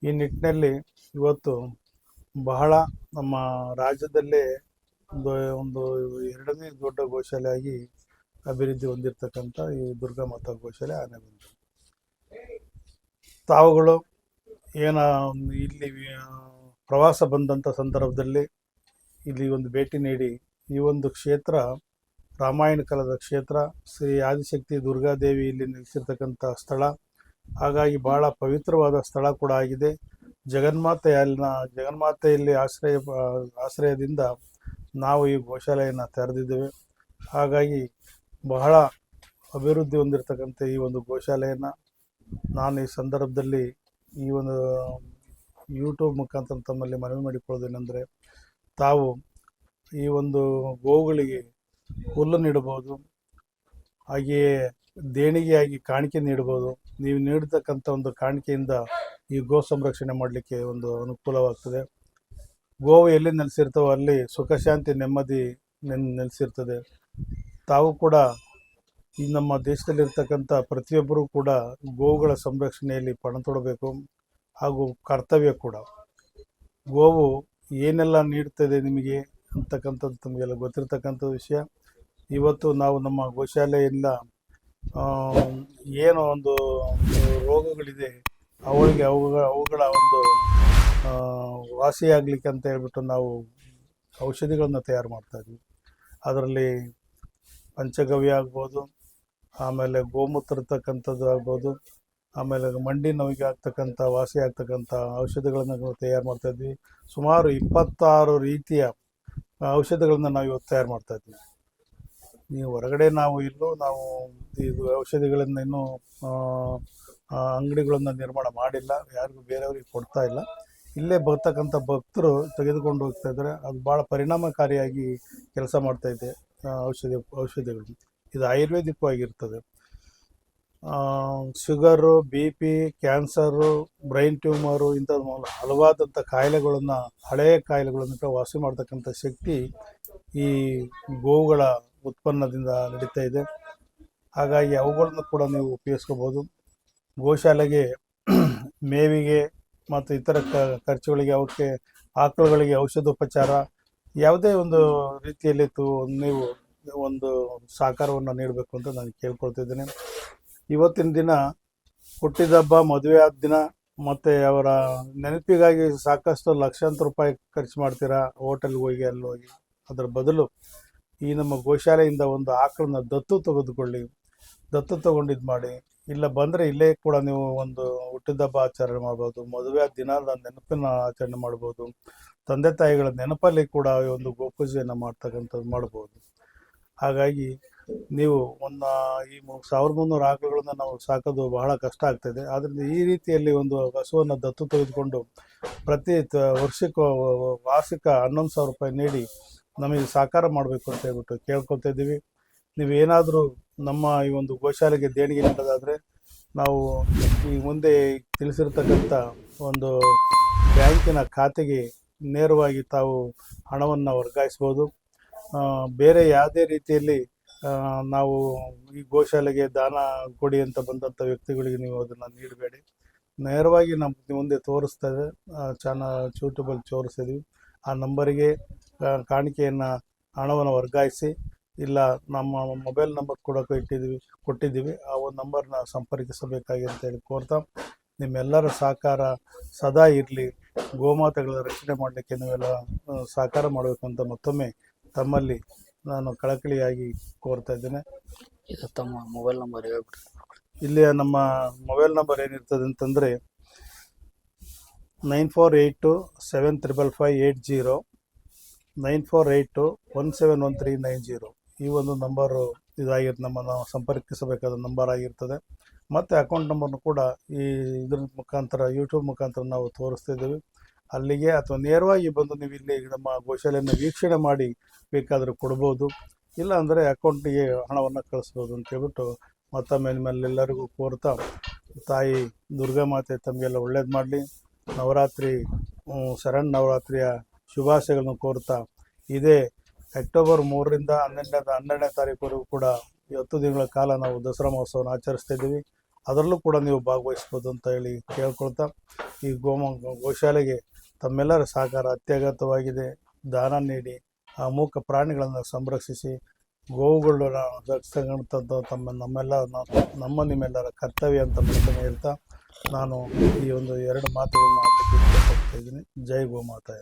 ಈ ನಿಟ್ಟಿನಲ್ಲಿ ಇವತ್ತು ಬಹಳ ನಮ್ಮ ರಾಜ್ಯದಲ್ಲೇ ಒಂದು ಒಂದು ಎರಡನೇ ದೊಡ್ಡ ಗೋಶಾಲೆಯಾಗಿ ಅಭಿವೃದ್ಧಿ ಹೊಂದಿರತಕ್ಕಂಥ ಈ ದುರ್ಗಾ ಮಾತಾ ಗೋಶಾಲೆ ಆನೆಗುಂದಿ ತಾವುಗಳು ಏನ ಇಲ್ಲಿ ಪ್ರವಾಸ ಬಂದಂಥ ಸಂದರ್ಭದಲ್ಲಿ ಇಲ್ಲಿ ಒಂದು ಭೇಟಿ ನೀಡಿ ಈ ಒಂದು ಕ್ಷೇತ್ರ, ರಾಮಾಯಣ ಕಾಲದ ಕ್ಷೇತ್ರ, ಶ್ರೀ ಆದಿಶಕ್ತಿ ದುರ್ಗಾದೇವಿ ಇಲ್ಲಿ ನೆಲೆಸಿರ್ತಕ್ಕಂಥ ಸ್ಥಳ, ಹಾಗಾಗಿ ಬಹಳ ಪವಿತ್ರವಾದ ಸ್ಥಳ ಕೂಡ ಆಗಿದೆ. ಜಗನ್ಮಾತೆ ಅಲ್ಲಿನ ಜಗನ್ಮಾತೆಯಲ್ಲಿ ಆಶ್ರಯ ಆಶ್ರಯದಿಂದ ನಾವು ಈ ಗೋಶಾಲೆಯನ್ನು ತೆರೆದಿದ್ದೇವೆ. ಹಾಗಾಗಿ ಬಹಳ ಅಭಿವೃದ್ಧಿ ಹೊಂದಿರತಕ್ಕಂಥ ಈ ಒಂದು ಗೋಶಾಲೆಯನ್ನು ನಾನು ಈ ಸಂದರ್ಭದಲ್ಲಿ ಈ ಒಂದು ಯೂಟ್ಯೂಬ್ ಮುಖಾಂತರ ತಮ್ಮಲ್ಲಿ ಮನವಿ ಮಾಡಿಕೊಳ್ಳೋದೇನೆಂದರೆ ತಾವು ಈ ಒಂದು ಗೋವುಗಳಿಗೆ ಹುಲ್ಲು ನೀಡಬಹುದು, ಹಾಗೆಯೇ ದೇಣಿಗೆಯಾಗಿ ಕಾಣಿಕೆ ನೀಡಬಹುದು. ನೀವು ನೀಡತಕ್ಕಂಥ ಒಂದು ಕಾಣಿಕೆಯಿಂದ ಈ ಗೋ ಸಂರಕ್ಷಣೆ ಮಾಡಲಿಕ್ಕೆ ಒಂದು ಅನುಕೂಲವಾಗ್ತದೆ. ಗೋವು ಎಲ್ಲಿ ನೆಲೆಸಿರ್ತವೋ, ಅಲ್ಲಿ ಸುಖ, ಶಾಂತಿ, ನೆಮ್ಮದಿ ನೆಲೆಸಿರ್ತದೆ. ತಾವು ಕೂಡ ಈ ನಮ್ಮ ದೇಶದಲ್ಲಿರ್ತಕ್ಕಂಥ ಪ್ರತಿಯೊಬ್ಬರೂ ಕೂಡ ಗೋವುಗಳ ಸಂರಕ್ಷಣೆಯಲ್ಲಿ ಪಣ ತೊಡಬೇಕು ಹಾಗೂ ಕರ್ತವ್ಯ ಕೂಡ. ಗೋವು ಏನೆಲ್ಲ ನೀಡ್ತದೆ ನಿಮಗೆ ಅಂತಕ್ಕಂಥದ್ದು ತಮಗೆಲ್ಲ ಗೊತ್ತಿರ್ತಕ್ಕಂಥ ವಿಷಯ. ಇವತ್ತು ನಾವು ನಮ್ಮ ಗೋಶಾಲೆಯಿಂದ ಏನೋ ಏನು ಒಂದು ರೋಗಗಳಿದೆ. ಅವುಗಳಿಗೆ ಅವುಗಳ ಅವುಗಳ ಒಂದು ಆ, ವಾಸಿಯಾಗಲಿಕ್ಕೆ ಅಂತ ಹೇಳ್ಬಿಟ್ಟು ನಾವು ಔಷಧಿಗಳನ್ನು ತಯಾರು ಮಾಡ್ತಾ ಇದ್ವಿ. ಅದರಲ್ಲಿ ಪಂಚಗವ್ಯ ಆಗ್ಬೋದು ಆಮೇಲೆ ಗೋಮೂತ್ರ ಇರ್ತಕ್ಕಂಥದ್ದು ಆಗ್ಬೋದು ಆಮೇಲೆ ಮಂಡಿ ನೋವಿಗೆ ಆಗ್ತಕ್ಕಂಥ ವಾಸಿ ಆಗ್ತಕ್ಕಂಥ ಔಷಧಿಗಳನ್ನು ತಯಾರು ಮಾಡ್ತಾ ಇದ್ವಿ. ಸುಮಾರು ಇಪ್ಪತ್ತಾರು ರೀತಿಯ ಔಷಧಿಗಳನ್ನು ನಾವು ಇವತ್ತು ತಯಾರು ಮಾಡ್ತಾ ಇದ್ವಿ. ನೀವು ಹೊರಗಡೆ ನಾವು ಇಲ್ಲೂ ನಾವು ಇದು ಔಷಧಿಗಳನ್ನು ಇನ್ನೂ ಅಂಗಡಿಗಳನ್ನು ನಿರ್ಮಾಣ ಮಾಡಿಲ್ಲ. ಯಾರಿಗೂ ಬೇರೆಯವ್ರಿಗೆ ಕೊಡ್ತಾ ಇಲ್ಲ. ಇಲ್ಲೇ ಬರ್ತಕ್ಕಂಥ ಭಕ್ತರು ತೆಗೆದುಕೊಂಡು ಹೋಗ್ತಾ ಇದ್ದಾರೆ. ಅದು ಭಾಳ ಪರಿಣಾಮಕಾರಿಯಾಗಿ ಕೆಲಸ ಮಾಡ್ತಾ ಇದೆ ಔಷಧಿ, ಔಷಧಿಗಳು. ಇದು ಆಯುರ್ವೇದಿಕವಾಗಿರ್ತದೆ sugar, B P, cancer, brain tumour ಇಂಥ ಹಲವಾದಂಥ ಕಾಯಿಲೆಗಳನ್ನು ಹಳೆಯ ಕಾಯಿಲೆಗಳನ್ನು ವಾಸಿ ಮಾಡ್ತಕ್ಕಂಥ ಶಕ್ತಿ ಈ ಗೋವುಗಳ ಉತ್ಪನ್ನದಿಂದ ನಡೀತಾ ಇದೆ. ಹಾಗಾಗಿ ಅವುಗಳನ್ನು ಕೂಡ ನೀವು ಉಪಯೋಗಿಸ್ಕೋಬೋದು. ಗೋಶಾಲೆಗೆ, ಮೇವಿಗೆ ಮತ್ತು ಇತರ ಖರ್ಚುಗಳಿಗೆ ಅವಕ್ಕೆ ಆಕಳುಗಳಿಗೆ ಔಷಧೋಪಚಾರ ಯಾವುದೇ ಒಂದು ರೀತಿಯಲ್ಲಿ ತು ನೀವು ಒಂದು ಸಹಕಾರವನ್ನು ನೀಡಬೇಕು ಅಂತ ನಾನು ಕೇಳ್ಕೊಳ್ತಿದ್ದೀನಿ. ಇವತ್ತಿನ ದಿನ ಹುಟ್ಟಿದಬ್ಬ ಮದುವೆ ಆದ ದಿನ ಮತ್ತು ಅವರ ನೆನಪಿಗಾಗಿ ಸಾಕಷ್ಟು ಲಕ್ಷಾಂತರ ರೂಪಾಯಿ ಖರ್ಚು ಮಾಡ್ತೀರಾ? ಹೋಟೆಲ್ಗೆ ಹೋಗಿ, ಅಲ್ಲಿ ಹೋಗಿ. ಅದರ ಬದಲು ಈ ನಮ್ಮ ಗೋಶಾಲೆಯಿಂದ ಒಂದು ಆಕಳನ್ನ ದತ್ತು ತೆಗೆದುಕೊಳ್ಳಿ. ದತ್ತು ತಗೊಂಡಿದ್ದು ಮಾಡಿ ಇಲ್ಲ ಬಂದರೆ ಇಲ್ಲೇ ಕೂಡ ನೀವು ಒಂದು ಹುಟ್ಟಿದಬ್ಬ ಆಚರಣೆ ಮಾಡ್ಬೋದು, ಮದುವೆ ದಿನದ ನೆನಪಿನ ಆಚರಣೆ ಮಾಡ್ಬೋದು, ತಂದೆ ತಾಯಿಗಳ ನೆನಪಲ್ಲಿ ಕೂಡ ಒಂದು ಗೋಪೂಜೆಯನ್ನು ಮಾಡ್ತಕ್ಕಂಥದ್ದು ಮಾಡ್ಬೋದು. ಹಾಗಾಗಿ ನೀವು ಒಂದು ಈ ಸಾವಿರದ ಮುನ್ನೂರು ಆಕಳುಗಳನ್ನ ನಾವು ಸಾಕೋದು ಬಹಳ ಕಷ್ಟ ಆಗ್ತದೆ. ಆದ್ದರಿಂದ ಈ ರೀತಿಯಲ್ಲಿ ಒಂದು ಹಸುವನ್ನು ದತ್ತು ತೆಗೆದುಕೊಂಡು ಪ್ರತಿ ವರ್ಷಕ್ಕೆ ವಾರ್ಷಿಕ ಹನ್ನೊಂದು ಸಾವಿರ ರೂಪಾಯಿ ನೀಡಿ ನಮಗೆ ಸಾಕಾರ ಮಾಡಬೇಕು ಅಂತ ಹೇಳ್ಬಿಟ್ಟು ಕೇಳ್ಕೊತಾ ಇದ್ದೀವಿ. ನೀವು ಏನಾದರೂ ನಮ್ಮ ಈ ಒಂದು ಗೋಶಾಲೆಗೆ ದೇಣಿಗೆ ನೀಡೋದಾದರೆ ನಾವು ಈ ಮುಂದೆ ತಿಳಿಸಿರ್ತಕ್ಕಂಥ ಒಂದು ಬ್ಯಾಂಕಿನ ಖಾತೆಗೆ ನೇರವಾಗಿ ತಾವು ಹಣವನ್ನು ವರ್ಗಾಯಿಸ್ಬೋದು. ಬೇರೆ ಯಾವುದೇ ರೀತಿಯಲ್ಲಿ ನಾವು ಈ ಗೋಶಾಲೆಗೆ ದಾನ ಕೊಡಿ ಅಂತ ಬಂದಂಥ ವ್ಯಕ್ತಿಗಳಿಗೆ ನೀವು ಅದನ್ನು ನೀಡಬೇಡಿ. ನೇರವಾಗಿ ನಮ್ಮ ಮುಂದೆ ತೋರಿಸ್ತೇವೆ ಚಾನಲ್ ಚಾನ ಯೂಟ್ಯೂಬಲ್ಲಿ ತೋರಿಸಿದ್ವಿ. ಆ ನಂಬರಿಗೆ ಕಾಣಿಕೆಯನ್ನು ಹಣವನ್ನು ವರ್ಗಾಯಿಸಿ ಇಲ್ಲ ನಮ್ಮ ಮೊಬೈಲ್ ನಂಬರ್ ಕೂಡ ಇಟ್ಟಿದ್ದೀವಿ ಕೊಟ್ಟಿದ್ದೀವಿ. ಆ ಒಂದು ನಂಬರ್ನ ಸಂಪರ್ಕಿಸಬೇಕಾಗಿ ಅಂತೇಳಿ ಕೋರ್ತಾ ನಿಮ್ಮೆಲ್ಲರ ಸಹಕಾರ ಸದಾ ಇರಲಿ. ಗೋಮಾತೆಗಳ ರಕ್ಷಣೆ ಮಾಡಲಿಕ್ಕೆ ನೀವೆಲ್ಲ ಸಹಕಾರ ಮಾಡಬೇಕು ಅಂತ ಮತ್ತೊಮ್ಮೆ ತಮ್ಮಲ್ಲಿ ನಾನು ಕಳಕಳಿಯಾಗಿ ಕೋರ್ತಾ ಇದ್ದೇನೆ. ಇದು ತಮ್ಮ ಮೊಬೈಲ್ ನಂಬರ್ ಹೇಳ್ಬಿಡಿ. ಇಲ್ಲಿ ನಮ್ಮ ಮೊಬೈಲ್ ನಂಬರ್ ಏನಿರ್ತದೆ ಅಂತಂದರೆ nine four eight two seven triple five eight zero nine four eight two one seven one three nine zero. ಈ ಒಂದು ನಂಬರು ಇದಾಗಿರುತ್ತೆ ನಮ್ಮನ್ನು ಸಂಪರ್ಕಿಸಬೇಕಾದ ನಂಬರ್ ಆಗಿರ್ತದೆ. ಮತ್ತು ಅಕೌಂಟ್ ನಂಬರ್ನು ಕೂಡ ಈ ಇದ್ರ ಮುಖಾಂತರ ಯೂಟ್ಯೂಬ್ ಮುಖಾಂತರ ನಾವು ತೋರಿಸ್ತಿದ್ದೀವಿ ಅಲ್ಲಿಗೆ ಅಥವಾ ನೇರವಾಗಿ ಬಂದು ನೀವು ಇಲ್ಲಿ ನಮ್ಮ ಗೋಶಾಲೆಯನ್ನು ವೀಕ್ಷಣೆ ಮಾಡಿ ಬೇಕಾದರೂ ಕೊಡ್ಬೋದು. ಇಲ್ಲ ಅಂದರೆ ಅಕೌಂಟಿಗೆ ಹಣವನ್ನು ಕಳಿಸ್ಬೋದು ಅಂತ ಹೇಳ್ಬಿಟ್ಟು ಮತ್ತೊಮ್ಮೆ ನಿಮ್ಮಲ್ಲೆಲ್ಲರಿಗೂ ಕೋರ್ತಾ, ತಾಯಿ ದುರ್ಗಾ ಮಾತೆ ತಮಗೆಲ್ಲ ಒಳ್ಳೇದು ಮಾಡಲಿ. ನವರಾತ್ರಿ ಶರಣ್ ನವರಾತ್ರಿಯ ಶುಭಾಶಯಗಳನ್ನು ಕೋರ್ತಾ, ಇದೇ ಅಕ್ಟೋಬರ್ ಮೂರರಿಂದ ಹನ್ನೆರಡನೇ ಹನ್ನೆರಡನೇ ತಾರೀಕುವರೆಗೂ ಕೂಡ ಈ ಹತ್ತು ದಿನಗಳ ಕಾಲ ನಾವು ದಸರಾ ಮಹೋತ್ಸವನ ಆಚರಿಸ್ತಾ ಇದ್ದೀವಿ. ಅದರಲ್ಲೂ ಕೂಡ ನೀವು ಭಾಗವಹಿಸ್ಬೋದು ಅಂತ ಹೇಳಿ ಕೇಳ್ಕೊಳ್ತಾ, ಈ ಗೋಮ, ಗೋಶಾಲೆಗೆ ತಮ್ಮೆಲ್ಲರ ಸಹಕಾರ ಅತ್ಯಗತ್ಯವಾಗಿದೆ. ದಾನ ನೀಡಿ ಆ ಮೂಕ ಪ್ರಾಣಿಗಳನ್ನು ಸಂರಕ್ಷಿಸಿ ಗೋವುಗಳನ್ನ ರಕ್ಷಿಸ್ತಕ್ಕಂಥದ್ದು ತಮ್ಮ, ನಮ್ಮೆಲ್ಲ, ನಮ್ಮ ನಿಮ್ಮೆಲ್ಲರ ಕರ್ತವ್ಯ ಅಂತ ಪ್ರಶ್ನೆ ಇರ್ತಾ ನಾನು ಈ ಒಂದು ಎರಡು ಮಾತುಗಳನ್ನು ಹಾಕಿ ಇದ್ದೀನಿ. ಜೈ ಗೋಮಾತಾಯ